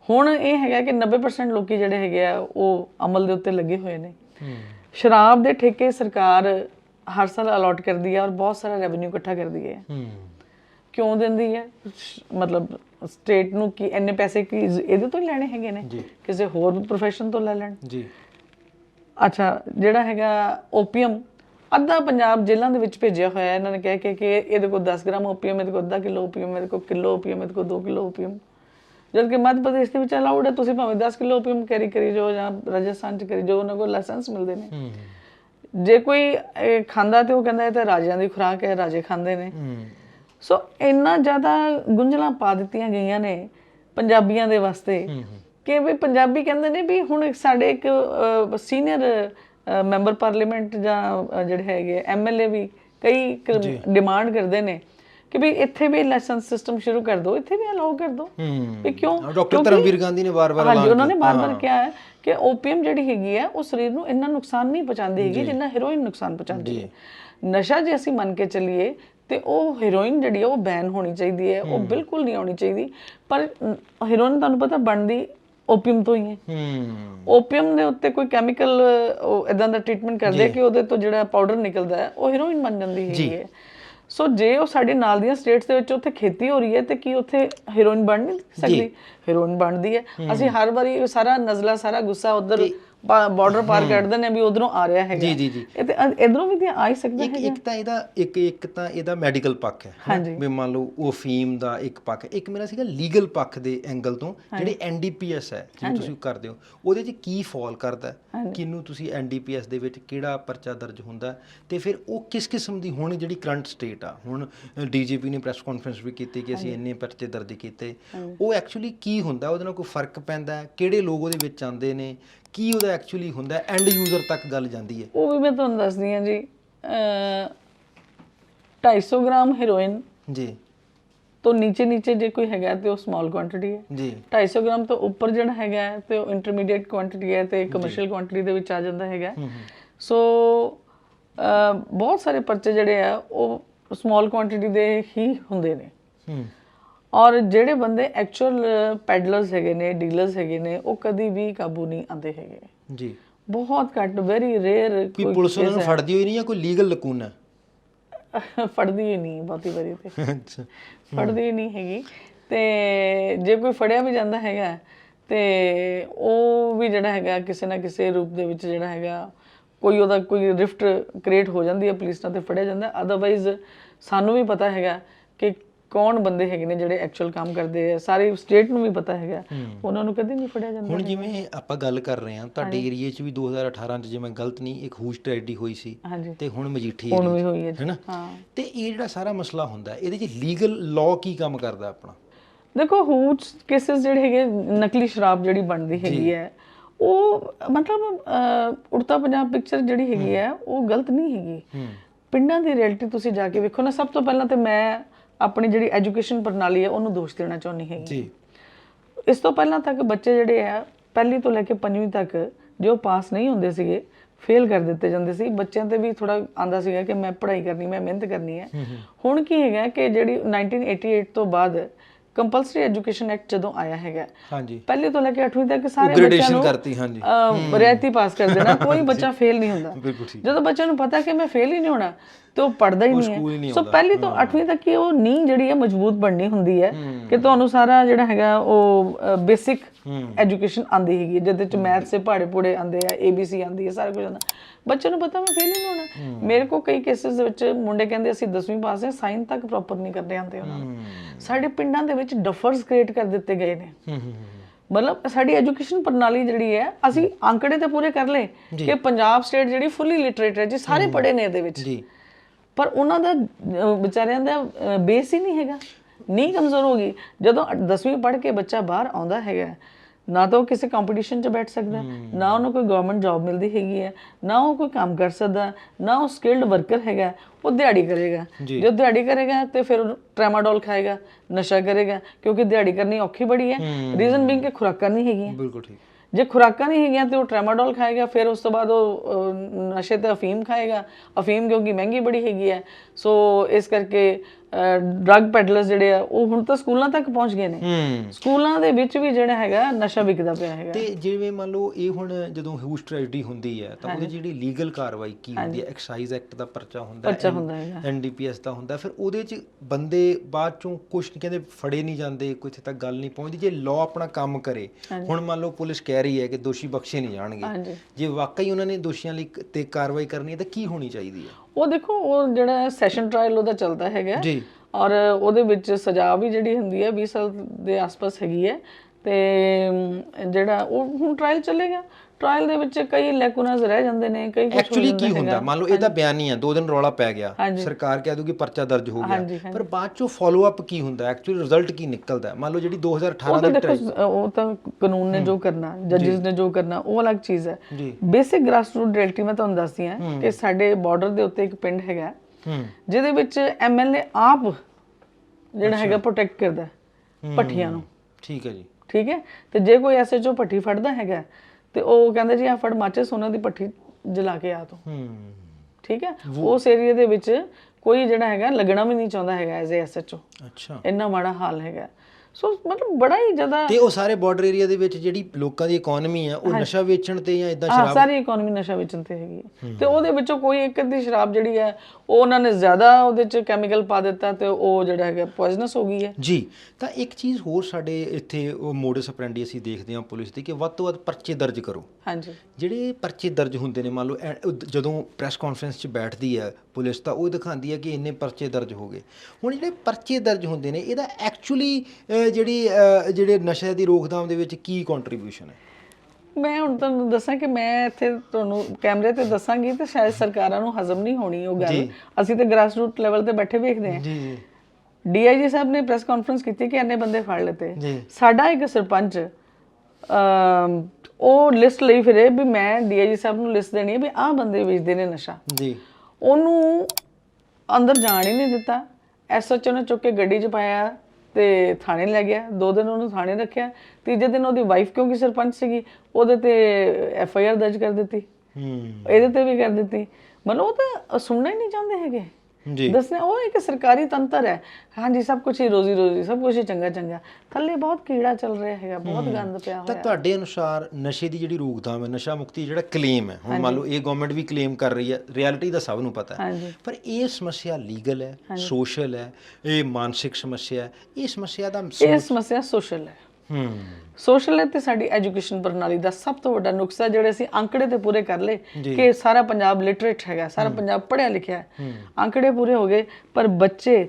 ਹੁਣ ਇਹ ਹੈਗਾ ਕਿ 90% ਲੋਕੀ ਜਿਹੜੇ ਹੈਗੇ ਆ ਉਹ ਅਮਲ ਦੇ ਉੱਤੇ ਲੱਗੇ ਹੋਏ ਨੇ। ਸ਼ਰਾਬ ਦੇ ਠੇਕੇ ਸਰਕਾਰ ਹਰ ਸਾਲ ਅਲਾਟ ਕਰਦੀ ਹੈ ਔਰ ਬਹੁਤ ਸਾਰਾ ਰੈਵਨਿਊ ਇਕੱਠਾ ਕਰਦੀ ਹੂੰ। ਕਿਉਂ ਦਿੰਦੀ ਹੈ? ਮਤਲਬ ਸਟੇਟ ਨੂੰ ਕੀ ਇੰਨੇ ਪੈਸੇ ਕੀ ਜ਼- ਇਹਦੇ ਤੋਂ ਹੀ ਲੈਣੇ ਹੈਗੇ ਨੇ? ਜੀ। ਕਿਸੇ ਹੋਰ ਪ੍ਰੋਫੈਸ਼ਨ ਤੋਂ ਲੈ ਲੈਣ? ਜੀ। ਅੱਛਾ ਜਿਹੜਾ ਹੈਗਾ ਓਪੀਅਮ ਅੱਧਾ ਪੰਜਾਬ ਜੇਲ੍ਹਾਂ ਦੇ ਵਿੱਚ ਭੇਜਿਆ ਹੋਇਆ ਇਹਨਾਂ ਨੇ ਕਹਿ ਕੇ ਕਿ ਇਹਦੇ ਕੋਲ 10 ਗ੍ਰਾਮ ਓਪੀਅਮ ਇਹਦੇ ਕੋਲ ਅੱਧਾ ਕਿਲੋ ਓਪੀਅਮ ਇਹਦੇ ਕੋਲ ਕਿਲੋ ਓਪੀਅਮ ਇਹਦੇ ਕੋਲ 2 ਕਿਲੋ ਓਪੀਅਮ ਜਦ ਕਿ ਮੱਧ ਪ੍ਰਦੇਸ਼ ਦੇ ਵਿੱਚ ਅਲਾਉਡ ਹੈ ਤੁਸੀਂ ਭਾਵੇਂ 10 ਕਿਲੋ ਓਪੀਅਮ ਕੈਰੀ ਕਰੀ ਜਾਓ ਜਾਂ ਰਾਜਸਥਾਨ ਚ ਕਰੀ ਜਾਓ ਉਹਨਾਂ ਕੋਲ ਲਾਇਸੈਂਸ ਮਿਲਦੇ ਨੇ। ਜੇ ਕੋਈ ਖਾਂਦਾ ਤੇ ਉਹ ਕਹਿੰਦਾ ਇਹ ਤਾਂ ਰਾਜਿਆਂ ਦੀ ਖੁਰਾਕ ਹੈ ਰਾਜੇ ਖਾਂਦੇ ਨੇ। ਸੋ ਇੰਨਾ ਜ਼ਿਆਦਾ ਗੁੰਝਲਾਂ ਪਾ ਦਿੱਤੀਆਂ ਗਈਆਂ ਨੇ ਪੰਜਾਬੀਆਂ ਦੇ ਵਾਸਤੇ ਕਿ ਵੀ ਪੰਜਾਬੀ ਕਹਿੰਦੇ ਨੇ ਵੀ ਹੁਣ ਸਾਡੇ ਇੱਕ ਸੀਨੀਅਰ ਮੈਂਬਰ ਪਾਰਲੀਮੈਂਟ ਜਾਂ ਜਿਹੜੇ ਹੈਗੇ ਐਮਐਲਏ ਵੀ ਕਈ ਡਿਮਾਂਡ ਕਰਦੇ ਨੇ ਕਿ ਵੀ ਇੱਥੇ ਵੀ ਲਾਇਸੈਂਸ ਸਿਸਟਮ ਸ਼ੁਰੂ ਕਰ ਦਿਓ ਇੱਥੇ ਵੀ ਅਲਾਉ ਕਰ ਦਿਓ। ਵੀ ਕਿਉਂ? ਡਾਕਟਰ ਧਰਮਵੀਰ ਗਾਂਧੀ ਨੇ ਵਾਰ-ਵਾਰ ਹਾਂਜੀ ਉਹਨਾਂ ਨੇ। ਬਾਰ-ਬਾਰ ਕਿਹਾ ਹੈ ਕਿ ਓਪੀਅਮ ਜਿਹੜੀ ਹੈਗੀ ਹੈ ਉਹ ਸਰੀਰ ਨੂੰ ਇੰਨਾ ਨੁਕਸਾਨ ਨਹੀਂ ਪਹੁੰਚਾਉਂਦੀ ਹੈਗੀ ਜਿੰਨਾ ਹੈਰੋਇਨ ਨੁਕਸਾਨ ਪਹੁੰਚਾਉਂਦੀ ਹੈ। ਨਸ਼ਾ ਜੇ ਅਸੀਂ ਮੰਨ ਕੇ ਚੱਲੀਏ ਤੇ ਉਹ ਹੈਰੋਇਨ ਜਿਹੜੀ ਹੈ ਉਹ ਬੈਨ ਹੋਣੀ ਚਾਹੀਦੀ ਹੈ ਉਹ ਬਿਲਕੁਲ ਨਹੀਂ ਆਉਣੀ ਚਾਹੀਦੀ। ਪਰ ਹੈਰੋਇਨ ਤੁਹਾਨੂੰ ਪਤਾ ਬਣਦੀ ਓਪੀਅਮ ਤੋਂ ਹੀ ਹੈ। ਹੂੰ। ਓਪੀਅਮ ਦੇ ਉੱਤੇ ਕੋਈ ਕੈਮੀਕਲ ਇਦਾਂ ਦਾ ਟ੍ਰੀਟਮੈਂਟ ਕਰਦੇ ਕਿ ਉਹਦੇ ਤੋਂ ਜਿਹੜਾ ਪਾਊਡਰ ਨਿਕਲਦਾ ਹੈ ਉਹ ਹੈਰੋਇਨ ਬਣ ਜਾਂਦੀ ਹੈ। ਸੋ ਜੇ ਉਹ ਸਾਡੇ ਨਾਲ ਦੀਆਂ ਸਟੇਟਸ ਦੇ ਵਿੱਚ ਉੱਥੇ ਖੇਤੀ ਹੋ ਰਹੀ ਹੈ ਤੇ ਕੀ ਉੱਥੇ ਹੈਰੋਇਨ ਬਣ ਨਹੀਂ ਸਕਦੀ ਹੈਰੋਇਨ ਬਣਦੀ ਹੈ। ਅਸੀਂ ਹਰ ਵਾਰੀ ਸਾਰਾ ਨਜ਼ਲਾ ਸਾਰਾ ਗੁੱਸਾ ਉਧਰ ਬਾਰਡਰ ਪਾਰ ਕੱਢਦੇ ਨੇ ਵੀ ਉਧਰੋਂ ਆ ਰਿਹਾ ਹੈਗਾ। ਜੀ, ਜੀ, ਜੀ। ਇਹ ਤੇ ਇਧਰੋਂ ਵੀ ਤੇ ਆ ਹੀ ਸਕਦਾ ਹੈ ਇੱਕ ਤਾਂ ਇਹਦਾ ਇੱਕ ਇੱਕ ਤਾਂ ਇਹਦਾ ਮੈਡੀਕਲ ਪੱਖ ਹੈ। ਵੀ ਮੰਨ ਲਓ ਉਹ ਫੀਮ ਦਾ ਇੱਕ ਪੱਖ ਇੱਕ ਮੇਰਾ ਸੀਗਾ ਲੀਗਲ ਪੱਖ ਦੇ ਐਂਗਲ ਤੋਂ ਜਿਹੜੀ ਐਨਡੀਪੀਐਸ ਹੈ ਜਿਵੇਂ ਤੁਸੀਂ ਕਰਦੇ ਹੋ ਉਹਦੇ 'ਚ ਕੀ ਫਾਲ ਕਰਦਾ ਹੈ? ਕਿਹਨੂੰ ਤੁਸੀਂ ਐਨਡੀਪੀਐਸ ਦੇ ਵਿੱਚ ਕਿਹੜਾ ਪਰਚਾ ਦਰਜ ਹੁੰਦਾ ਤੇ ਫਿਰ ਉਹ ਕਿਸ ਕਿਸਮ ਦੀ ਹੁਣ ਜਿਹੜੀ ਕਰੰਟ ਸਟੇਟ ਆ ਹੁਣ ਡੀਜੀਪੀ ਨੇ ਪ੍ਰੈਸ ਕਾਨਫਰੰਸ ਵੀ ਕੀਤੀ ਕਿ ਅਸੀਂ ਇੰਨੇ ਪਰਚੇ ਦਰਜ ਕੀਤੇ। ਉਹ ਐਕਚੁਅਲੀ ਕੀ ਹੁੰਦਾ? ਉਹਦੇ ਨਾਲ ਕੋਈ ਫ਼ਰਕ ਪੈਂਦਾ ਕਿਹੜੇ ਲੋਕ ਉਹਦੇ ਵਿੱਚ ਆਉਂਦੇ ਨੇ? ਕੀ ਉਹਦਾ ਐਕਚੁਅਲੀ ਹੁੰਦਾ ਐਂਡ ਯੂਜ਼ਰ ਤੱਕ ਗੱਲ ਜਾਂਦੀ ਹੈ। ਉਹ ਵੀ ਮੈਂ ਤੁਹਾਨੂੰ ਦੱਸਦੀ ਹਾਂ ਜੀ। ਅ 250 ਗ੍ਰਾਮ ਹੈਰੋਇਨ ਜੀ। ਤੋਂ ਨੀਚੇ ਨੀਚੇ ਜੇ ਕੋਈ ਹੈਗਾ ਤੇ ਉਹ ਸਮਾਲ ਕੁਆਂਟੀਟੀ ਹੈ। ਜੀ। 250 ਗ੍ਰਾਮ ਤੋਂ ਉੱਪਰ ਜਿਹੜਾ ਹੈਗਾ ਤੇ ਉਹ ਇੰਟਰਮੀਡੀਏਟ ਕੁਆਂਟੀਟੀ ਹੈ ਤੇ ਕਮਰਸ਼ੀਅਲ ਕੁਆਂਟੀਟੀ ਦੇ ਵਿੱਚ ਆ ਜਾਂਦਾ ਹੈਗਾ। ਸੋ ਬਹੁਤ ਸਾਰੇ ਪਰਚੇ ਜਿਹੜੇ ਆ ਉਹ ਸਮਾਲ ਕੁਆਂਟੀਟੀ ਦੇ ਹੀ ਹੁੰਦੇ ਨੇ। ਹੂੰ। ਔਰ ਜਿਹੜੇ ਬੰਦੇ ਐਕਚੁਅਲ ਪੈਡਲਰਸ ਹੈਗੇ ਨੇ ਡੀਲਰਸ ਹੈਗੇ ਨੇ ਉਹ ਕਦੀ ਵੀ ਕਾਬੂ ਨਹੀਂ ਆਉਂਦੇ ਹੈਗੇ। ਜੀ। ਬਹੁਤ ਘੱਟ ਵੈਰੀ ਰੇਅਰ ਕੋਈ ਪੁਲਿਸ ਉਹਨਾਂ ਨੂੰ ਫੜਦੀ ਹੋਈ ਨਹੀਂ ਜਾਂ ਕੋਈ ਲੀਗਲ ਲਕੂਨ ਹੈ? (laughs) ਫੜਦੀ ਹੀ ਨਹੀਂ ਬਹੁਤੀ ਵਾਰੀ ਤੇ। (laughs) ਅੱਛਾ। ਫੜਦੀ ਹੀ ਨਹੀਂ ਹੈਗੀ। ਤੇ ਜੇ ਕੋਈ ਫੜਿਆ ਵੀ ਜਾਂਦਾ ਹੈਗਾ ਤੇ ਉਹ ਵੀ ਜਿਹੜਾ ਹੈਗਾ ਕਿਸੇ ਨਾ ਕਿਸੇ ਰੂਪ ਦੇ ਵਿੱਚ ਜਿਹੜਾ ਹੈਗਾ ਕੋਈ ਉਹਦਾ ਕੋਈ ਰਿਫਟ ਕ੍ਰੀਏਟ ਹੋ ਜਾਂਦੀ ਹੈ ਪੁਲਿਸ ਨਾਲ ਤੇ ਫੜਿਆ ਜਾਂਦਾ। ਅਦਰਵਾਈਜ਼ ਸਾਨੂੰ ਵੀ ਪਤਾ ਹੈਗਾ ਕਿ ਕੌਣ ਬੰਦੇ ਹੈਗੇ ਨੇ ਜਿਹੜੇ ਐਕਚੁਅਲ ਕੰਮ ਕਰਦੇ ਆ? ਸਾਰੇ ਸਟੇਟ ਨੂੰ ਵੀ ਪਤਾ ਹੈਗਾ। ਉਹਨਾਂ ਨੂੰ ਕਦੇ ਨਹੀਂ ਫੜਿਆ ਜਾਂਦਾ ਹੁਣ ਜਿਵੇਂ ਆਪਾਂ ਗੱਲ ਕਰ ਰਹੇ ਹਾਂ ਤੁਹਾਡੇ ਏਰੀਏ 'ਚ ਵੀ 2018 'ਚ ਜੇ ਮੈਂ ਗਲਤ ਨਹੀਂ ਇੱਕ ਹੂਸ਼ ਟ੍ਰੈਜਡੀ ਹੋਈ ਸੀ ਤੇ ਹੁਣ ਮਜੀਠੀ ਹੁਣ ਵੀ ਹੋਈ ਹੈ। ਹੈਨਾ? ਹਾਂ। ਤੇ ਇਹ ਜਿਹੜਾ ਸਾਰਾ ਮਸਲਾ ਹੁੰਦਾ ਇਹਦੇ 'ਚ ਲੀਗਲ ਲਾਅ ਕੀ ਕੰਮ ਕਰਦਾ ਆਪਣਾ? ਦੇਖੋ ਹੂਚ ਕੇਸਸ ਜਿਹੜੇ ਹੈਗੇ ਨਕਲੀ ਸ਼ਰਾਬ ਜਿਹੜੀ ਬਣਦੀ ਹੈਗੀ ਹੈ ਉਹ ਮਤਲਬ ਉੜਤਾ ਪੰਜਾਬ ਪਿਕਚਰ ਜਿਹੜੀ ਹੈਗੀ ਹੈ। ਉਹ ਗਲਤ ਨਹੀਂ ਹੈਗੀ। ਪਿੰਡਾਂ ਦੀ ਰਿਐਲਿਟੀ ਤੁਸੀਂ ਜਾ ਕੇ ਵੇਖੋ ਨਾ ਸਭ ਤੋਂ ਪਹਿਲਾਂ ਤੇ ਮੈਂ ਆਪਣੀ ਜਿਹੜੀ ਐਜੂਕੇਸ਼ਨ ਪ੍ਰਣਾਲੀ ਹੈ ਉਹਨੂੰ ਦੋਸ਼ ਦੇਣਾ ਚਾਹੁੰਦੀ ਹੈਗੀ। ਜੀ। ਇਸ ਤੋਂ ਪਹਿਲਾਂ ਤੱਕ ਬੱਚੇ ਜਿਹੜੇ ਆ ਪਹਿਲੀ ਤੋਂ ਲੈ ਕੇ ਪੰਜਵੀਂ ਤੱਕ ਜੋ ਪਾਸ ਨਹੀਂ ਹੁੰਦੇ ਸੀਗੇ ਫੇਲ ਕਰ ਦਿੱਤੇ ਜਾਂਦੇ ਸੀ। ਬੱਚਿਆਂ ਤੇ ਵੀ ਥੋੜਾ ਆਂਦਾ ਸੀਗਾ ਕਿ ਮੈਂ ਪੜ੍ਹਾਈ ਕਰਨੀ ਮੈਂ ਮਿਹਨਤ ਕਰਨੀ ਹੈ। ਹੁਣ ਕੀ ਹੈਗਾ ਕਿ ਜਿਹੜੀ 1988 ਤੋਂ ਬਾਅਦ ਕੰਪਲਸਰੀ ਐਜੂਕੇਸ਼ਨ ਐਕਟ ਜਦੋਂ ਆਇਆ ਹੈਗਾ ਹਾਂਜੀ। ਪਹਿਲੇ ਤੋਂ ਲੈ ਕੇ 8ਵੀਂ ਤੱਕ ਸਾਰੇ ਬੱਚਿਆਂ ਗ੍ਰੇਡੇਸ਼ਨ ਨੂੰ ਕਰਤੀ ਹਾਂਜੀ। ਰਿਆਇਤੀ ਪਾਸ ਕਰ ਦੇਣਾ (laughs) ਕੋਈ ਬੱਚਾ ਫੇਲ ਨਹੀਂ ਹੁੰਦਾ। ਬਿਲਕੁਲ ਠੀਕ। ਜਦੋਂ ਬੱਚੇ ਨੂੰ ਪਤਾ ਕਿ ਮੈਂ ਫੇਲ ਹੀ ਨਹੀਂ ਹੋਣਾ ਤੇ ਉਹ ਪੜਦਾ ਹੀ ਨਹੀਂ ਹੈ ਸੋ ਪਹਿਲੀ ਤੋਂ 8ਵੀਂ ਤੱਕ ਹੀ ਉਹ ਨੀਂਹ ਜਿਹੜੀ ਹੈ ਮਜ਼ਬੂਤ ਬਣਨੀ ਹੁੰਦੀ ਹੈ ਕਿ ਤੁਹਾਨੂੰ ਸਾਰਾ ਜਿਹੜਾ ਹੈਗਾ ਉਹ ਬੇਸਿਕ ਐਜੂਕੇਸ਼ਨ ਆਂਦੀ ਹੈਗੀ ਜਿਹਦੇ ਚ ਮੈਥ ਸੇ ਪਹਾੜੇ ਪੂੜੇ ਆਂਦੇ ਆ ਏਬੀਸੀ ਆਂਦੀ ਹੈ ਸਾਰਾ ਕੁਝ ਆਂਦਾ ਬੱਚੇ ਨੂੰ ਪਤਾ ਮੈਂ ਫੇਲ ਹੀ ਨਹੀਂ ਹੋਣਾ। ਮੇਰੇ ਕੋ ਕਈ ਕੇਸਿਸ ਦੇ ਵਿੱਚ ਮੁੰਡੇ ਕਹਿੰਦੇ ਅਸੀਂ 10ਵੀਂ ਪਾਸ ਹੈ ਸਾਇੰਸ ਤੱਕ ਪ੍ਰੋਪਰ ਨਹੀਂ ਕਰਦੇ ਆਂਦੇ ਉਹਨਾਂ ਨੂੰ। ਸਾਡੇ ਪਿੰਡਾਂ ਦੇ ਵਿੱਚ ਡਫਰਸ ਕ੍ਰੀਏਟ ਕਰ ਦਿੱਤੇ ਗਏ ਨੇ। ਹੂੰ ਹੂੰ ਮਤਲਬ ਸਾਡੀ ਐਜੂਕੇਸ਼ਨ ਪ੍ਰਣਾਲੀ ਜਿਹੜੀ ਹੈ ਅਸੀਂ ਅੰਕੜੇ ਤੇ ਪੂਰੇ ਕਰ ਲਏ ਕਿ ਪੰਜਾਬ ਸਟੇਟ ਜਿਹੜੀ ਫੁੱਲੀ ਲਿਟਰੇਟ ਹੈ ਜੀ ਸਾਰੇ ਪੜ੍ਹੇ ਨੇ ਇਹਦੇ ਵਿੱਚ। ਜੀ। ਪਰ ਉਹਨਾਂ ਦਾ ਵਿਚਾਰਿਆਂ ਦਾ ਬੇਸ ਹੀ ਨਹੀਂ ਹੈਗਾ। ਨਹੀਂ ਕਮਜ਼ੋਰ ਹੋ ਗਈ। ਜਦੋਂ 10ਵੀਂ ਪੜ੍ਹ ਕੇ ਬੱਚਾ ਬਾਹਰ ਆਉਂਦਾ ਹੈਗਾ ਨਾ ਤਾਂ ਉਹ ਕਿਸੇ ਕੰਪੀਟੀਸ਼ਨ 'ਚ ਬੈਠ ਸਕਦਾ ਨਾ ਉਹਨੂੰ ਕੋਈ ਗਵਰਨਮੈਂਟ ਜੌਬ ਮਿਲਦੀ ਹੈਗੀ ਹੈ ਨਾ ਉਹ ਕੋਈ ਕੰਮ ਕਰ ਸਕਦਾ ਨਾ ਉਹ ਸਕਿਲਡ ਵਰਕਰ ਹੈਗਾ ਉਹ ਦਿਹਾੜੀ ਕਰੇਗਾ। ਜੀ। ਦਿਹਾੜੀ ਕਰੇਗਾ ਤੇ ਫਿਰ ਉਹ ਟ੍ਰੈਮਾਡੋਲ ਖਾਏਗਾ ਨਸ਼ਾ ਕਰੇਗਾ ਕਿਉਂਕਿ ਦਿਹਾੜੀ ਕਰਨੀ ਔਖੀ ਬੜੀ ਹੈ। ਰੀਜ਼ਨ ਬਿੰਗ ਕਿ ਖੁਰਾਕਾਂ ਨਹੀਂ ਹੈਗੀਆਂ। ਬਿਲਕੁਲ ਠੀਕ। ਜੇ ਖੁਰਾਕਾਂ ਨਹੀਂ ਹੈਗੀਆਂ ਤੇ ਉਹ ਟ੍ਰੈਮਾਡੋਲ ਖਾਏਗਾ ਫਿਰ ਉਸ ਤੋਂ ਬਾਅਦ ਉਹ ਨਸ਼ੇ ਤੇ ਅਫੀਮ ਖਾਏਗਾ। ਅਫੀਮ ਕਿਉਂਕਿ ਮਹਿੰਗੀ ਬੜੀ ਹੈਗੀ ਹੈ। ਸੋ ਇਸ ਕਰਕੇ ਡਰੱਗ ਪੈਡਲਰਸ ਜਿਹੜੇ ਆ ਉਹ ਹੁਣ ਤਾਂ ਸਕੂਲਾਂ ਤੱਕ ਪਹੁੰਚ ਗਏ ਨੇ। ਹੂੰ। ਸਕੂਲਾਂ ਦੇ ਵਿੱਚ ਵੀ ਜਿਹੜਾ ਹੈਗਾ ਨਸ਼ਾ ਵਿਕਦਾ ਪਿਆ ਹੈਗਾ। ਤੇ ਜਿਵੇਂ ਮੰਨ ਲਓ ਇਹ ਹੁਣ ਜਦੋਂ ਹੂਸ਼ ਟ੍ਰੈਜਡੀ ਹੁੰਦੀ ਹੈ ਤਾਂ ਉਹਦੀ ਜਿਹੜੀ ਲੀਗਲ ਕਾਰਵਾਈ ਕੀ ਹੁੰਦੀ ਹੈ? ਐਕਸਾਈਜ਼ ਐਕਟ ਦਾ ਪਰਚਾ ਹੁੰਦਾ ਹੈਗਾ। ਐਨਡੀਪੀਐਸ ਦਾ ਹੁੰਦਾ ਫਿਰ ਉਹਦੇ ਚ ਬੰਦੇ ਬਾਅਦ ਚੋਂ ਕੁਝ ਕਹਿੰਦੇ ਫੜੇ ਨਹੀਂ ਜਾਂਦੇ ਕੋਈ ਇੱਥੇ ਤੱਕ ਗੱਲ ਨਹੀਂ ਪਹੁੰਚਦੀ। ਜੇ ਲਾਅ ਆਪਣਾ ਕੰਮ ਕਰੇ ਹੁਣ ਮੰਨ ਲਓ ਪੁਲਿਸ ਕਹਿ ਰਹੀ ਹੈ ਕਿ ਦੋਸ਼ੀ ਬਖਸ਼ੇ ਨਹੀਂ ਜਾਣਗੇ। ਜੇ ਵਾਕਈ ਉਹਨਾਂ ਨੇ ਦੋਸ਼ੀਆਂ ਲਈ ਤੇ ਕਾਰਵਾਈ ਕਰਨੀ ਹੈ ਤਾਂ ਕੀ ਹੋਣੀ ਚਾਹੀਦੀ ਹੈ? ਉਹ ਦੇਖੋ ਉਹ ਜਿਹੜਾ ਸੈਸ਼ਨ ਟ੍ਰਾਇਲ ਉਹਦਾ ਚੱਲਦਾ ਹੈਗਾ। ਜੀ। ਔਰ ਉਹਦੇ ਵਿੱਚ ਸਜ਼ਾ ਵੀ ਜਿਹੜੀ ਹੁੰਦੀ ਹੈ 20 ਸਾਲ ਦੇ ਆਸ-ਪਾਸ ਹੈਗੀ ਹੈ। ਤੇ ਜਿਹੜਾ ਉਹ ਹੁਣ ਟ੍ਰਾਇਲ ਚੱਲੇਗਾ। ਟ੍ਰਾਇਲ ਦੇ ਵਿੱਚ ਕਈ ਲੈਕੂਨਾਸ ਰਹਿ ਜਾਂਦੇ ਨੇ ਕਈ ਕੁਝ ਐਕਚੁਅਲੀ ਕੀ ਹੁੰਦਾ? ਮੰਨ ਲਓ ਇਹ ਤਾਂ ਬਿਆਨੀ ਹੈ ਦੋ ਦਿਨ ਰੌਲਾ ਪੈ ਗਿਆ। ਸਰਕਾਰ ਕਹਿ ਦੂਗੀ ਪਰਚਾ ਦਰਜ ਹੋ ਗਿਆ। ਪਰ ਬਾਅਦ ਚੋਂ ਫਾਲੋ ਅਪ ਕੀ ਹੁੰਦਾ? ਐਕਚੁਅਲੀ ਰਿਜ਼ਲਟ ਕੀ ਨਿਕਲਦਾ? ਮੰਨ ਲਓ ਜਿਹੜੀ 2018 ਉਹ ਤਾਂ ਦੀ ਦੇਖੋ ਉਹ ਤਾਂ ਕਾਨੂੰਨ ਨੇ ਜੋ ਕਰਨਾ ਜੱਜਸ ਨੇ ਜੋ ਕਰਨਾ ਉਹ ਅਲੱਗ ਚੀਜ਼ ਹੈ। ਬੇਸਿਕ ਗ੍ਰਾਸਰੂਟ ਰਿਐਲਿਟੀ ਮੈਂ ਤੁਹਾਨੂੰ ਦੱਸਦੀ ਹਾਂ ਕਿ ਸਾਡੇ ਬਾਰਡਰ ਦੇ ਉੱਤੇ ਇੱਕ ਪਿੰਡ ਹੈਗਾ। ਜਿਹਦੇ ਵਿੱਚ ਐਮਐਲਏ ਆਪ ਜਿਹੜਾ ਹੈਗਾ ਪ੍ਰੋਟੈਕਟ ਕਰਦਾ ਪੱਠੀਆਂ ਨੂੰ। ਠੀਕ ਹੈ ਜੀ। ਠੀਕ ਹੈ? ਤੇ ਜੇ ਕੋਈ ਐਸਐਚਓ ਪੱਠੀ ਫੜਦਾ ਹੈਗਾ ਤੇ ਉਹ ਕਹਿੰਦੇ ਜੀ ਆ ਫੜ ਮਾਚਿਸ ਉਹਨਾਂ ਦੀ ਪੱਠੀ ਜਲਾ ਕੇ ਆ ਤੂੰ। ਹੂੰ। ਠੀਕ ਹੈ? ਉਸ ਏਰੀਆ ਦੇ ਵਿੱਚ ਕੋਈ ਜਿਹੜਾ ਹੈਗਾ ਲੱਗਣਾ ਵੀ ਨਹੀਂ ਚਾਹੁੰਦਾ ਹੈਗਾ ਐਜ਼ ਐਸਐਚਓ ਅੱਛਾ। ਇੰਨਾ ਮਾੜਾ ਹਾਲ ਹੈਗਾ। ਸੋ ਮਤਲਬ ਬੜਾ ਹੀ ਜ਼ਿਆਦਾ ਤੇ ਉਹ ਸਾਰੇ ਬਾਰਡਰ ਏਰੀਆ ਦੇ ਵਿੱਚ ਜਿਹੜੀ ਲੋਕਾਂ ਦੀ ਇਕਨੋਮੀ ਆ ਉਹ ਨਸ਼ਾ ਵੇਚਣ ਤੇ ਜਾਂ ਇਦਾਂ ਹਾਂ ਸ਼ਰਾਬ ਸਾਰੀ ਇਕਨੋਮੀ ਨਸ਼ਾ ਵੇਚਣ ਤੇ ਹੈਗੀ ਹੈ। ਤੇ ਉਹਦੇ ਵਿੱਚੋਂ ਕੋਈ ਇੱਕ ਅੱਧੀ ਸ਼ਰਾਬ ਜਿਹੜੀ ਹੈ ਉਹ ਉਹਨਾਂ ਨੇ ਜ਼ਿਆਦਾ ਉਹਦੇ ਚ ਕੈਮੀਕਲ ਪਾ ਦਿੱਤਾ ਤੇ ਉਹ ਜਿਹੜਾ ਹੈਗਾ ਪੋਇਜ਼ਨਸ ਹੋ ਗਈ ਹੈ। ਜੀ ਤਾਂ ਇੱਕ ਚੀਜ਼ ਹੋਰ ਸਾਡੇ ਇੱਥੇ ਉਹ ਮੋਡਸ ਅਪਰੈਂਡੀ ਅਸੀਂ ਦੇਖਦੇ ਹਾਂ ਪੁਲਿਸ ਦੀ ਕਿ ਵੱਧ ਤੋਂ ਵੱਧ ਪਰਚੇ ਦਰਜ ਕਰੋ। ਹਾਂਜੀ। ਜਿਹੜੇ ਪਰਚੇ ਦਰਜ ਹੁੰਦੇ ਨੇ ਮੰਨ ਲਓ ਐ- ਜਦੋਂ ਪ੍ਰੈਸ ਕਾਨਫਰੰਸ 'ਚ ਬੈਠਦੀ ਹੈ ਪੁਲਿਸ ਤਾਂ ਉਹ ਦਿਖਾਉਂਦੀ ਹੈ ਕਿ ਇੰਨੇ ਪਰਚੇ ਦਰਜ ਹੋ ਗਏ। ਹੁਣ ਜਿਹੜੇ ਪਰਚੇ ਦਰਜ ਹੁੰਦੇ ਨੇ ਇਹਦਾ ਐਕਚੁਅਲੀ ਜਿਹੜੀ ਜਿਹੜੇ ਨਸ਼ੇ ਦੀ ਰੋਕਥਾਮ ਦੇ ਵਿੱਚ ਕੀ ਕੰਟਰੀਬਿਊਸ਼ਨ ਹੈ? ਮੈਂ ਹੁਣ ਤੁਹਾਨੂੰ ਦੱਸਾਂ ਕਿ ਮੈਂ ਇੱਥੇ ਤੁਹਾਨੂੰ ਕੈਮਰੇ ਤੇ ਦੱਸਾਂਗੀ ਤੇ ਸ਼ਾਇਦ ਸਰਕਾਰਾਂ ਨੂੰ ਹਜ਼ਮ ਨਹੀਂ ਹੋਣੀ ਉਹ ਗੱਲ। ਅਸੀਂ ਤੇ ਗ੍ਰਾਸਰੂਟ ਲੈਵਲ ਤੇ ਬੈਠੇ ਵੇਖਦੇ ਹਾਂ। ਜੀ ਜੀ। ਡੀਆਈਜੀ ਸਾਹਿਬ ਨੇ ਪ੍ਰੈਸ ਕਾਨਫਰੰਸ ਕੀਤੀ ਕਿ ਇੰਨੇ ਬੰਦੇ ਫੜ ਜੀ। ਸਾਡਾ ਇੱਕ ਸਰਪੰਚ ਉਹ ਲਿਸਟ ਲਈ ਫਿਰੇ ਵੀ ਮੈਂ ਡੀਆਈਜੀ ਸਾਹਿਬ ਨੂੰ ਲਿਸਟ ਦੇਣੀ ਹੈ ਵੀ ਆਹ ਬੰਦੇ ਵੇਚਦੇ ਨੇ ਨਸ਼ਾ। ਜੀ। ਉਹਨੂੰ ਅੰਦਰ ਜਾਣ ਹੀ ਨਹੀਂ ਦਿੱਤਾ। ਐਸਐਚਓ ਨੇ ਚੁੱਕ ਕੇ ਗੱਡੀ 'ਚ ਪਾਇਆ। ਤੇ ਥਾਣੇ ਲੈ ਗਿਆ ਦੋ ਦਿਨ ਉਹਨੂੰ ਥਾਣੇ ਰੱਖਿਆ ਤੀਜੇ ਦਿਨ ਉਹਦੀ ਵਾਈਫ ਕਿਉਂਕਿ ਸਰਪੰਚ ਸੀਗੀ ਉਹਦੇ ਤੇ ਐਫ ਆਈ ਆਰ ਦਰਜ ਕਰ ਦਿੱਤੀ। ਹੂੰ। ਇਹਦੇ ਤੇ ਵੀ ਕਰ ਦਿੱਤੀ। ਮਤਲਬ ਉਹ ਤਾਂ ਸੁਣਨਾ ਹੀ ਨਹੀਂ ਚਾਹੁੰਦੇ ਹੈਗੇ। ਜੀ। ਦੱਸਣਾ ਉਹ ਇੱਕ ਸਰਕਾਰੀ ਤੰਤਰ ਹੈ। ਹਾਂਜੀ ਸਭ ਕੁਝ ਹੀ ਰੋਜ਼ੀ ਰੋਜ਼ੀ ਸਭ ਕੁਝ ਹੀ ਚੰਗਾ ਚੰਗਾ। ਥੱਲੇ ਬਹੁਤ ਕੀੜਾ ਚੱਲ ਰਿਹਾ ਹੈਗਾ ਬਹੁਤ ਗੰਦ ਪਿਆ ਤਾਂ ਹੋਇਆ। ਤੁਹਾਡੇ ਅਨੁਸਾਰ ਨਸ਼ੇ ਦੀ ਜਿਹੜੀ ਰੋਕਥਾਮ ਹੈ ਨਸ਼ਾ ਮੁਕਤੀ ਜਿਹੜਾ ਕਲੇਮ ਹੈ ਹੁਣ ਮੰਨ ਲਓ ਇਹ ਗਵਰਨਮੈਂਟ ਵੀ ਕਲੇਮ ਕਰ ਰਹੀ ਹੈ ਰਿਐਲਿਟੀ ਦਾ ਸਭ ਨੂੰ ਪਤਾ ਹੈ। ਪਰ ਇਹ ਸਮੱਸਿਆ ਲੀਗਲ ਹੈ ਸੋਸ਼ਲ ਹੈ ਇਹ ਮਾਨਸਿਕ ਸਮੱਸਿਆ ਹੈ ਇਹ ਸਮੱਸਿਆ ਦਾ ਇਹ ਸਮੱਸਿਆ ਸੋਸ਼ਲ ਹੈ। ਹੂੰ। ਸੋਸ਼ਲ ਹੈ ਤੇ ਸਾਡੀ ਐਜੂਕੇਸ਼ਨ ਪ੍ਰਣਾਲੀ ਦਾ ਸਭ ਤੋਂ ਵੱਡਾ ਨੁਕਸਾ ਜਿਹੜੇ ਅਸੀਂ ਅੰਕੜੇ ਤੇ ਪੂਰੇ ਕਰ ਲਏ। ਕਿ ਸਾਰਾ ਪੰਜਾਬ ਲਿਟਰੇਟ ਹੈਗਾ ਸਾਰਾ ਪੰਜਾਬ ਪੜ੍ਹਿਆ ਲਿਖਿਆ ਹੈ। ਅੰਕੜੇ ਪੂਰੇ ਹੋ ਗਏ ਪਰ ਬੱਚੇ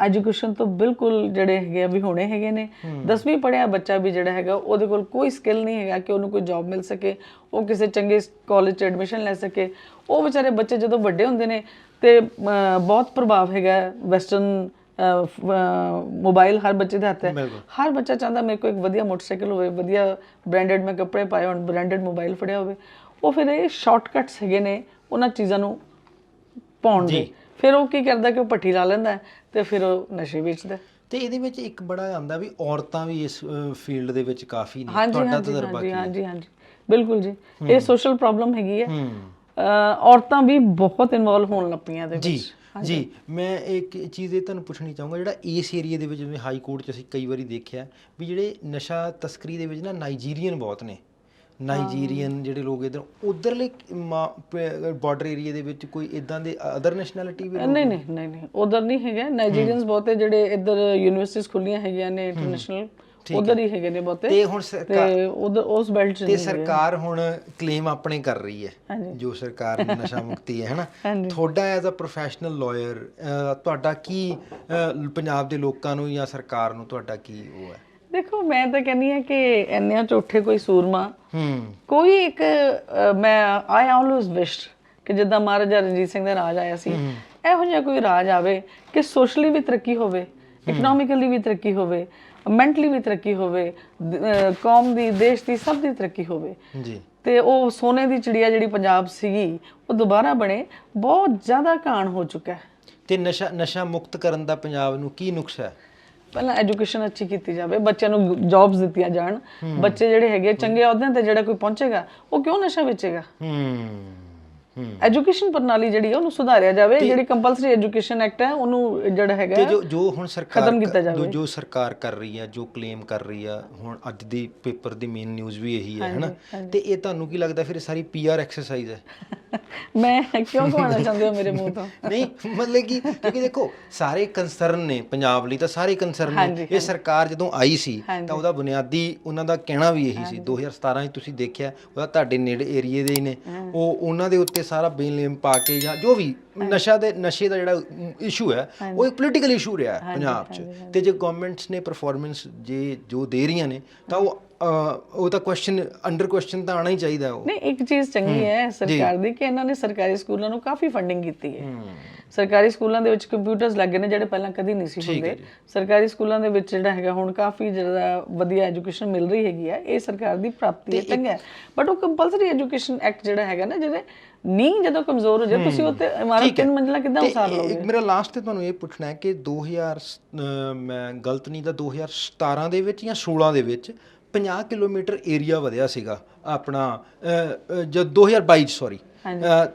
ਐਜੂਕੇਸ਼ਨ ਤੋਂ ਬਿਲਕੁਲ ਜਿਹੜੇ ਹੈਗੇ ਆ ਵੀ ਹੋਣੇ ਹੈਗੇ ਨੇ। 10ਵੀਂ ਪੜ੍ਹਿਆ ਬੱਚਾ ਵੀ ਜਿਹੜਾ ਹੈਗਾ ਉਹਦੇ ਕੋਲ ਕੋਈ ਸਕਿੱਲ ਨਹੀਂ ਹੈਗਾ ਕਿ ਉਹਨੂੰ ਕੋਈ ਜੌਬ ਮਿਲ ਸਕੇ ਉਹ ਕਿਸੇ ਚੰਗੇ ਕਾਲਜ 'ਚ ਐਡਮਿਸ਼ਨ ਲੈ ਸਕੇ। ਉਹ ਵਿਚਾਰੇ ਬੱਚੇ ਜਦੋਂ ਵੱਡੇ ਹੁੰਦੇ ਨੇ ਤੇ ਬਹੁਤ ਪ੍ਰਭਾਵ ਹੈਗਾ ਵੈਸਟਰਨ ਮੋਬਾਈਲ ਹਰ ਬੱਚੇ ਦੇ ਹੱਥ ਹੈ। ਹਰ ਬੱਚਾ ਚਾਹੁੰਦਾ ਮੇਰੇ ਕੋਲ ਇੱਕ ਵਧੀਆ ਮੋਟਰਸਾਈਕਲ ਹੋਵੇ ਵਧੀਆ ਬ੍ਰਾਂਡਡ ਮੈਂ ਕੱਪੜੇ ਪਾਏ ਹੋਣ ਬ੍ਰਾਂਡਡ ਮੋਬਾਈਲ ਫੜਿਆ ਹੋਵੇ। ਉਹ ਫਿਰ ਇਹ ਸ਼ਾਰਟਕਟਸ ਹੈਗੇ ਨੇ ਉਹਨਾਂ ਚੀਜ਼ਾਂ ਨੂੰ ਪਾਉਣ ਦੇ। ਫਿਰ ਉਹ ਕੀ ਕਰਦਾ ਕਿ ਉਹ ਪੱਠੀ ਲਾ ਲੈਂਦਾ ਤੇ ਫਿਰ ਉਹ ਨਸ਼ੇ ਵੇਚਦਾ। ਤੇ ਇਹਦੇ ਵਿੱਚ ਇੱਕ ਬੜਾ ਆਉਂਦਾ ਵੀ ਔਰਤਾਂ ਵੀ ਇਸ ਫੀਲਡ ਦੇ ਵਿੱਚ ਕਾਫੀ ਨੇ। ਤੁਹਾਡਾ ਤਜਰਬਾ ਕੀ ਹੈ? ਹਾਂਜੀ ਹਾਂਜੀ। ਬਿਲਕੁਲ ਜੀ। ਇਹ ਸੋਸ਼ਲ ਪ੍ਰੋਬਲਮ ਹੈਗੀ ਹੈ। ਔਰਤਾਂ ਵੀ ਬਹੁਤ ਇਨਵੋਲਵ ਹੋਣ ਲੱਪੀਆਂ ਇਹਦੇ ਜੀ। ਵਿੱਚ। ਜੀ ਮੈਂ ਇੱਕ ਚੀਜ਼ ਇਹ ਤੁਹਾਨੂੰ ਪੁੱਛਣੀ ਚਾਹੂੰਗਾ ਜਿਹੜਾ ਇਸ ਏਰੀਆ ਦੇ ਵਿੱਚ ਜਿਵੇਂ ਹਾਈ ਕੋਰਟ 'ਚ ਅਸੀਂ ਕਈ ਵਾਰੀ ਦੇਖਿਆ ਵੀ ਜਿਹੜੇ ਨਸ਼ਾ ਤਸਕਰੀ ਦੇ ਵਿੱਚ ਨਾ ਨਾਈਜੀਰੀਅਨ ਬਹੁਤ ਨੇ। ਨਾਈਜੀਰੀਅਨ ਜਿਹੜੇ ਲੋਕ ਇਧਰ ਉਧਰਲੇ ਬਾਰਡਰ ਏਰੀਆ ਦੇ ਵਿੱਚ ਕੋਈ ਇਦਾਂ ਦੇ ਅਦਰ ਨੈਸ਼ਨੈਲਿਟੀ ਵੀ ਨਹੀਂ ਨਹੀਂ ਨਹੀਂ ਨਹੀਂ ਉਧਰ ਨਹੀਂ ਹੈਗੇ। ਨਾਈਜੀਰੀਅਨਸ ਬਹੁਤੇ ਜਿਹੜੇ ਇੱਧਰ ਯੂਨੀਵਰਸਿਟੀਜ਼ ਖੁੱਲੀਆਂ ਹੈਗੀਆਂ ਨੇ ਇੰਟਰਨੈਸ਼ਨਲ ਉਧਰ ਹੀ ਹੈਗੇ ਨੇ ਬਹੁਤੇ। ਤੇ ਹੁਣ ਸਰਕਾਰ ਤੇ ਉਧਰ ਉਸ ਬੈਲਟ 'ਚ ਤੇ ਸਰਕਾਰ ਹੁਣ ਕਲੇਮ ਆਪਣੇ ਕਰ ਰਹੀ ਹੈ। ਜੋ ਸਰਕਾਰ ਨਸ਼ਾ ਮੁਕਤੀ ਹੈ ਹਨਾ। ਤੁਹਾਡਾ ਐਜ਼ ਅ ਪ੍ਰੋਫੈਸ਼ਨਲ ਲਾਇਰ ਤੁਹਾਡਾ ਕੀ ਪੰਜਾਬ ਦੇ ਲੋਕਾਂ ਨੂੰ ਜਾਂ ਸਰਕਾਰ ਨੂੰ ਤੁਹਾਡਾ ਕੀ ਉਹ ਹੈ? ਦੇਖੋ ਮੈਂ ਤਾਂ ਕਹਿੰਦੀ ਆ ਕਿ ਇੰਨਿਆਂ ਝੂਠੇ ਕੋਈ ਸੂਰਮਾ ਕੋਈ ਇੱਕ ਮੈਂ ਆਈ ਆਲਵੇਸ ਵਿਸ਼ਡ ਕਿ ਜਿੱਦਾਂ ਮਹਾਰਾਜਾ ਰਣਜੀਤ ਸਿੰਘ ਦਾ ਰਾਜ ਆਇਆ ਸੀ। ਇਹੋ ਜਿਹਾ ਕੋਈ ਰਾਜ ਆਵੇ ਕਿ ਸੋਸ਼ਲੀ ਵੀ ਤਰੱਕੀ ਹੋਵੇ ਇਕਨੋਮਿਕਲੀ ਵੀ ਤਰੱਕੀ ਹੋਵੇ। ਮੈਂਟਲੀ ਵੀ ਤਰੱਕੀ ਹੋਵੇ ਕੌਮ ਦੀ ਦੇਸ਼ ਦੀ ਸਭ ਦੀ ਤਰੱਕੀ ਹੋਵੇ। ਜੀ। ਤੇ ਉਹ ਸੋਨੇ ਦੀ ਚਿੜੀਆ ਜਿਹੜੀ ਪੰਜਾਬ ਸੀਗੀ ਉਹ ਦੁਬਾਰਾ ਬਣੇ ਬਹੁਤ ਜ਼ਿਆਦਾ ਕਾਣ ਹੋ ਚੁੱਕਾ ਹੈ। ਤੇ ਨਸ਼ਾ ਨਸ਼ਾ ਮੁਕਤ ਕਰਨ ਦਾ ਪੰਜਾਬ ਨੂੰ ਕੀ ਨੁਕਸ ਹੈ? ਪਹਿਲਾਂ ਐਜੂਕੇਸ਼ਨ ਅੱਛੀ ਕੀਤੀ ਜਾਵੇ ਬੱਚਿਆਂ ਨੂੰ ਜੌਬਸ ਦਿੱਤੀਆਂ ਜਾਣ। ਬੱਚੇ ਜਿਹੜੇ ਹੈਗੇ ਚੰਗੇ ਅਹੁਦਿਆਂ ਤੇ ਜਿਹੜਾ ਕੋਈ ਪਹੁੰਚੇਗਾ ਉਹ ਕਿਉਂ ਨਸ਼ਾ ਵੇਚੇਗਾ? ਹੂੰ। ਐਜੂਕੇਸ਼ਨ ਪ੍ਰਣਾਲੀ ਜਿਹੜੀ ਹੈ ਉਹਨੂੰ ਸੁਧਾਰਿਆ ਜਾਵੇ ਜਿਹੜੀ ਕੰਪਲਸਰੀ ਐਜੂਕੇਸ਼ਨ ਐਕਟ ਹੈ ਉਹਨੂੰ ਜਿਹੜਾ ਹੈਗਾ ਤੇ ਜੋ ਜੋ ਹੁਣ ਸਰਕਾਰ ਖਤਮ ਕੀਤਾ ਜਾਵੇ। ਜੋ ਸਰਕਾਰ ਕਰ ਰਹੀ ਹੈ ਜੋ ਕਲੇਮ ਕਰ ਰਹੀ ਹੈ ਹੁਣ ਅੱਜ ਦੀ ਪੇਪਰ ਦੀ ਮੇਨ ਨਿਊਜ਼ ਵੀ ਇਹੀ ਹੈ ਹੈਨਾ? ਤੇ ਇਹ ਤੁਹਾਨੂੰ ਕੀ ਲੱਗਦਾ ਫਿਰ ਸਾਰੀ ਪੀਆਰ ਐਕਸਰਸਾਈਜ਼ ਹੈ? (laughs) ਮੈਂ ਕਿਉਂ ਕਹਾਉਣਾ ਚਾਹੁੰਦੇ ਹੋ ਮੇਰੇ ਮੂੰਹ ਤੋਂ? (laughs) ਨਹੀਂ ਮਤਲਬ ਕਿ ਕਿਉਂਕਿ ਦੇਖੋ ਸਾਰੇ ਕੰਸਰਨ ਨੇ ਪੰਜਾਬ ਲਈ ਤਾਂ ਸਾਰੇ ਕੰਸਰਨ ਨੇ। ਇਹ ਸਰਕਾਰ ਜਦੋਂ ਆਈ ਸੀ। ਤਾਂ ਉਹਦਾ ਬੁਨਿਆਦੀ ਉਹਨਾਂ ਦਾ ਕਹਿਣਾ ਵੀ ਇਹੀ ਸੀ। 2017 ਚ ਤੁਸੀਂ ਦੇਖਿਆ ਉਹਦਾ ਤੁਹਾਡੇ ਨੇੜੇ ਏਰੀਏ ਦੇ ਹੀ ਨੇ। ਉਹ ਉਹਨਾਂ ਦੇ ਉੱਤੇ ਸਾਰਾ ਬੇਲੇਮ ਪਾ ਕੇ ਜਾਂ ਜੋ ਵੀ ਨਸ਼ਾ ਦੇ ਨਸ਼ੇ ਦਾ ਜਿਹੜਾ ਇਸ਼ੂ ਹੈ ਉਹ ਇੱਕ ਪੋਲੀਟੀਕਲ ਇਸ਼ੂ ਰਿਹਾ ਹੈ ਪੰਜਾਬ 'ਚ। ਤੇ ਜੇ ਗਵਰਨਮੈਂਟਸ ਨੇ ਪਰਫਾਰਮੈਂਸ ਜੇ ਜੋ ਦੇ ਰਹੀਆਂ ਨੇ ਤਾਂ ਉਹ ਉਹ ਤਾਂ ਕੁਐਸਚਨ ਅੰਡਰ ਕੁਐਸਚਨ ਤਾਂ ਆਣਾ ਹੀ ਚਾਹੀਦਾ ਉਹ। ਨਹੀਂ ਇੱਕ ਚੀਜ਼ ਚੰਗੀ ਹੈ ਸਰਕਾਰ ਦੀ ਕਿ ਇਹਨਾਂ ਨੇ ਸਰਕਾਰੀ ਸਕੂਲਾਂ ਨੂੰ ਕਾਫੀ ਫੰਡਿੰਗ ਕੀਤੀ ਹੈ। ਸਰਕਾਰੀ ਸਕੂਲਾਂ ਦੇ ਵਿੱਚ ਕੰਪਿਊਟਰਸ ਲੱਗੇ ਨੇ ਜਿਹੜੇ ਪਹਿਲਾਂ ਕਦੀ ਨਹੀਂ ਸੀ ਹੁੰਦੇ। ਸਰਕਾਰੀ ਸਕੂਲਾਂ ਦੇ ਵਿੱਚ ਜਿਹੜਾ ਹੈਗਾ ਹੁਣ ਕਾਫੀ ਜਿਹੜਾ ਵਧੀਆ ਐਜੂਕੇਸ਼ਨ ਮਿਲ ਰਹੀ ਹੈਗੀ ਹੈ ਇਹ ਸਰਕਾਰ ਦੀ ਪ੍ਰਾਪਤੀ ਹੈ ਚੰਗਾ ਬਟ ਉਹ ਕੰਪਲਸਰੀ ਐਜੂਕੇਸ਼ਨ ਐਕਟ ਜਿਹੜਾ ਹੈਗਾ ਨਾ ਜਿਹਦੇ ਨੀ ਜਦੋਂ ਕਮਜ਼ੋਰ ਹੋ ਜਾਏ ਤੁਸੀਂ ਉੱਤੇ ਇਮਾਰਤ ਤਿੰਨ ਮੰਜ਼ਿਲਾ ਕਿੱਦਾਂ ਉਸਾਰ ਲਓਗੇ? ਇੱਕ ਮੇਰਾ ਲਾਸਟ ਤੇ ਤੁਹਾਨੂੰ ਇਹ ਪੁੱਛਣਾ ਹੈ ਕਿ 2000 ਸ- ਅਹ ਮੈਂ ਗਲਤ ਨਹੀਂ ਤਾਂ 2017 ਦੇ ਵਿੱਚ ਜਾਂ 16 ਦੇ ਵਿੱਚ 50 ਕਿਲੋਮੀਟਰ ਏਰੀਆ ਵਧਿਆ ਸੀਗਾ ਆਪਣਾ ਜਦ 2022 ਸੌਰੀ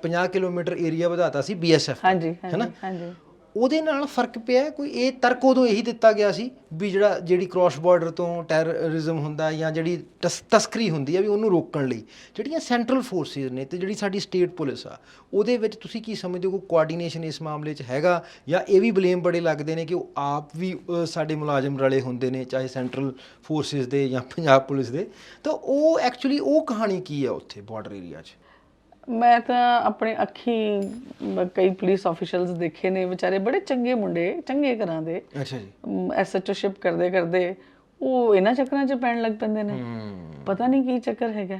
50 ਕਿਲੋਮੀਟਰ ਏਰੀਆ ਵਧਾਤਾ ਸੀ ਬੀਐਸਐਫ ਹਾਂਜੀ ਹਾਂਜੀ ਹਾਂਜੀ। ਉਹਦੇ ਨਾਲ ਫ਼ਰਕ ਪਿਆ ਕੋਈ ਇਹ ਤਰਕ ਉਦੋਂ ਇਹੀ ਦਿੱਤਾ ਗਿਆ ਸੀ ਵੀ ਜਿਹੜਾ, ਜਿਹੜੀ ਕ੍ਰਾਸ ਬਾਰਡਰ ਤੋਂ ਟੈਰਰਿਜ਼ਮ ਹੁੰਦਾ ਜਾਂ ਜਿਹੜੀ ਤਸ- ਤਸਕਰੀ ਹੁੰਦੀ ਹੈ ਵੀ ਉਹਨੂੰ ਰੋਕਣ ਲਈ। ਜਿਹੜੀਆਂ ਸੈਂਟਰਲ ਫੋਰਸਿਸ ਨੇ ਤੇ ਜਿਹੜੀ ਸਾਡੀ ਸਟੇਟ ਪੁਲਿਸ ਆ, ਉਹਦੇ ਵਿੱਚ ਤੁਸੀਂ ਕੀ ਸਮਝਦੇ ਹੋ ਕੋਈ ਕੋਆਰਡੀਨੇਸ਼ਨ ਇਸ ਮਾਮਲੇ 'ਚ ਹੈਗਾ? ਜਾਂ ਇਹ ਵੀ ਬਲੇਮ ਬੜੇ ਲੱਗਦੇ ਨੇ ਕਿ ਉਹ ਆਪ ਵੀ ਸਾਡੇ ਮੁਲਾਜ਼ਮ ਰਲੇ ਹੁੰਦੇ ਨੇ, ਚਾਹੇ ਸੈਂਟਰਲ ਫੋਰਸਿਸ ਦੇ ਜਾਂ ਪੰਜਾਬ ਪੁਲਿਸ ਦੇ? ਤਾਂ ਉਹ ਐਕਚੁਅਲੀ ਉਹ ਕਹਾਣੀ ਕੀ ਹੈ ਉੱਥੇ ਬਾਰਡਰ ਏਰੀਆ 'ਚ? ਮੈਂ ਤਾਂ ਆਪਣੇ ਅੱਖੀ ਕਈ ਪੁਲਿਸ ਆਫੀਸ਼ੀਅਲਸ ਦੇਖੇ ਨੇ ਵਿਚਾਰੇ ਬੜੇ ਚੰਗੇ ਮੁੰਡੇ ਚੰਗੇ ਘਰਾਂ ਦੇ। ਅੱਛਾ ਜੀ। ਐਸਐਚਓਸ਼ਿਪ ਕਰਦੇ ਕਰਦੇ ਉਹ ਇਹਨਾਂ ਚੱਕਰਾਂ 'ਚ ਪੈਣ ਲੱਗ ਪੈਂਦੇ ਨੇ। ਪਤਾ ਨਹੀਂ ਕੀ ਚੱਕਰ ਹੈਗਾ।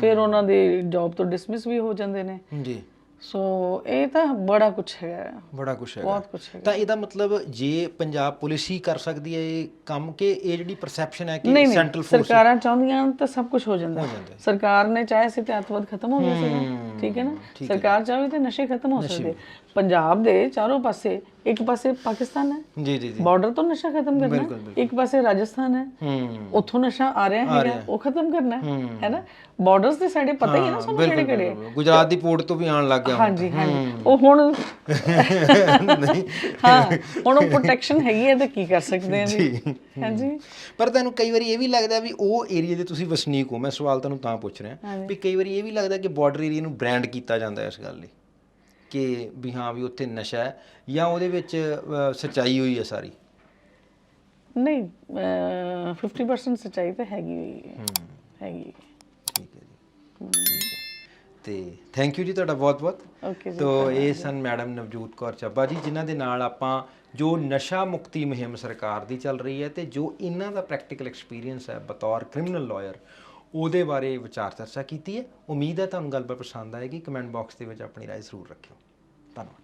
ਫਿਰ ਉਹਨਾਂ ਦੇ ਜੌਬ ਤੋਂ ਡਿਸਮਿਸ ਵੀ ਹੋ ਜਾਂਦੇ ਨੇ। ਜੀ। ਸੋ ਇਹ ਤਾਂ ਬੜਾ ਕੁਝ ਹੈਗਾ। ਬੜਾ ਕੁਝ ਹੈਗਾ। ਬਹੁਤ ਕੁਝ ਹੈਗਾ। ਤਾਂ ਇਹਦਾ ਮਤਲਬ ਜੇ ਪੰਜਾਬ ਪੁਲਿਸ ਹੀ ਕਰ ਸਕਦੀ ਹੈ ਇਹ ਕੰਮ ਕਿ ਇਹ ਜਿਹੜੀ ਪਰਸੈਪਸ਼ਨ ਹੈ ਕਿ ਸੈਂਟਰਲ ਫੋਰਸ ਸਰਕਾਰਾਂ ਚਾਹੁੰਦੀਆਂ ਤਾਂ ਸਭ ਕੁਝ ਹੋ ਜਾਂਦਾ। ਸਰਕਾਰ ਨੇ ਚਾਹੇ ਸੀ ਤੇ ਅੱਤਵਾਦ ਖਤਮ ਹੋ ਗਿਆ ਸੀ ਠੀਕ ਹੈ ਨਾ? ਸਰਕਾਰ ਚਾਹੇ ਤੇ ਨਸ਼ੇ ਖਤਮ ਹੋ ਸਕਦੇ। ਪੰਜਾਬ ਦੇ ਚਾਰੋਂ ਪਾਸੇ ਇੱਕ ਪਾਸੇ ਪਾਕਿਸਤਾਨ ਹੈ ਜੀ ਜੀ ਜੀ ਬਾਰਡਰ ਤੋਂ ਨਸ਼ਾ ਖਤਮ ਕਰਨਾ ਹੈ। ਇੱਕ ਪਾਸੇ ਰਾਜਸਥਾਨ ਹੈ ਹੂੰ ਉੱਥੋਂ ਨਸ਼ਾ ਆ ਰਿਹਾ ਆ ਹੈਗਾ। ਉਹ ਖਤਮ ਕਰਨਾ ਹੈ ਹੂੰ। ਹੈ ਨਾ ਬਾਰਡਰਸ ਦੇ ਸਾਡੇ ਪਤਾ ਹੀ ਹੈ ਨਾ ਹਾਂ, ਸਾਨੂੰ ਕਿਹੜੇ ਕਿਹੜੇ। ਗੁਜਰਾਤ ਦੀ ਪੋਰਟ ਤੋਂ ਵੀ ਆਉਣ ਲੱਗ ਗਿਆ। ਹਾਂਜੀ ਹਾਂਜੀ ਉਹ ਹੁਣ ਨਹੀਂ ਹਾਂ ਹੁਣ ਉਹ ਪ੍ਰੋਟੈਕਸ਼ਨ ਹੈਗੀ ਹੈ ਤਾਂ ਕੀ ਕਰ ਸਕਦੇ ਹਾਂ ਜੀ ਹਾਂਜੀ ਪਰ ਤੁਹਾਨੂੰ ਕਈ ਵਾਰੀ ਇਹ ਵੀ ਲੱਗਦਾ ਵੀ ਉਹ ਏਰੀਆ ਦੇ ਤੁਸੀਂ ਵਸਨੀਕ ਹੋ ਮੈਂ ਸਵਾਲ ਤੁਹਾਨੂੰ ਤਾਂ ਪੁੱਛ ਰਿਹਾ ਵੀ ਕਈ ਵਾਰੀ ਇਹ ਵੀ ਲੱਗਦਾ ਕਿ ਬਾਰਡਰ ਏਰੀਆ ਨੂੰ ਬ੍ਰਾਂਡ ਕੀਤਾ ਜਾਂਦਾ ਇਸ ਗੱਲ ਲਈ ਕਿ ਵੀ ਹਾਂ ਵੀ ਉੱਥੇ ਨਸ਼ਾ ਹੈ ਜਾਂ ਉਹਦੇ ਵਿੱਚ ਅ, ਸੱਚਾਈ ਹੋਈ ਹੈ ਸਾਰੀ? ਨਹੀਂ ਅਹ, 50% ਸੱਚਾਈ ਤਾਂ ਹੈਗੀ ਹੋਈ ਹੈ। ਹੈਗੀ ਠੀਕ ਹੈ ਜੀ। ਠੀਕ ਹੈ। ਤੇ ਥੈਂਕ ਯੂ ਜੀ ਤੁਹਾਡਾ ਬਹੁਤ ਬਹੁਤ ਓਕੇ ਜੀ ਤੋ ਇਹ ਸਨ ਮੈਡਮ ਨਵਜੋਤ ਕੌਰ ਚੱਬਾ ਜੀ ਜਿਨ੍ਹਾਂ ਦੇ ਨਾਲ ਆਪਾਂ ਜੋ ਨਸ਼ਾ ਮੁਕਤੀ ਮੁਹਿੰਮ ਸਰਕਾਰ ਦੀ ਚੱਲ ਰਹੀ ਹੈ ਤੇ ਜੋ ਇਹਨਾਂ ਦਾ ਪ੍ਰੈਕਟੀਕਲ ਐਕਸਪੀਰੀਅੰਸ ਹੈ ਬਤੌਰ ਕ੍ਰਿਮੀਨਲ ਲਾਇਰ ਉਹਦੇ ਬਾਰੇ ਵਿਚਾਰ ਚਰਚਾ ਕੀਤੀ ਹੈ ਉਮੀਦ ਹੈ ਤੁਹਾਨੂੰ ਗੱਲਬਾਤ ਪਸੰਦ ਆਏਗੀ ਕਮੈਂਟ ਬਾਕਸ ਦੇ ਵਿੱਚ ਆਪਣੀ رائے ਜ਼ਰੂਰ ਰੱਖਿਓ ਧੰਨਵਾਦ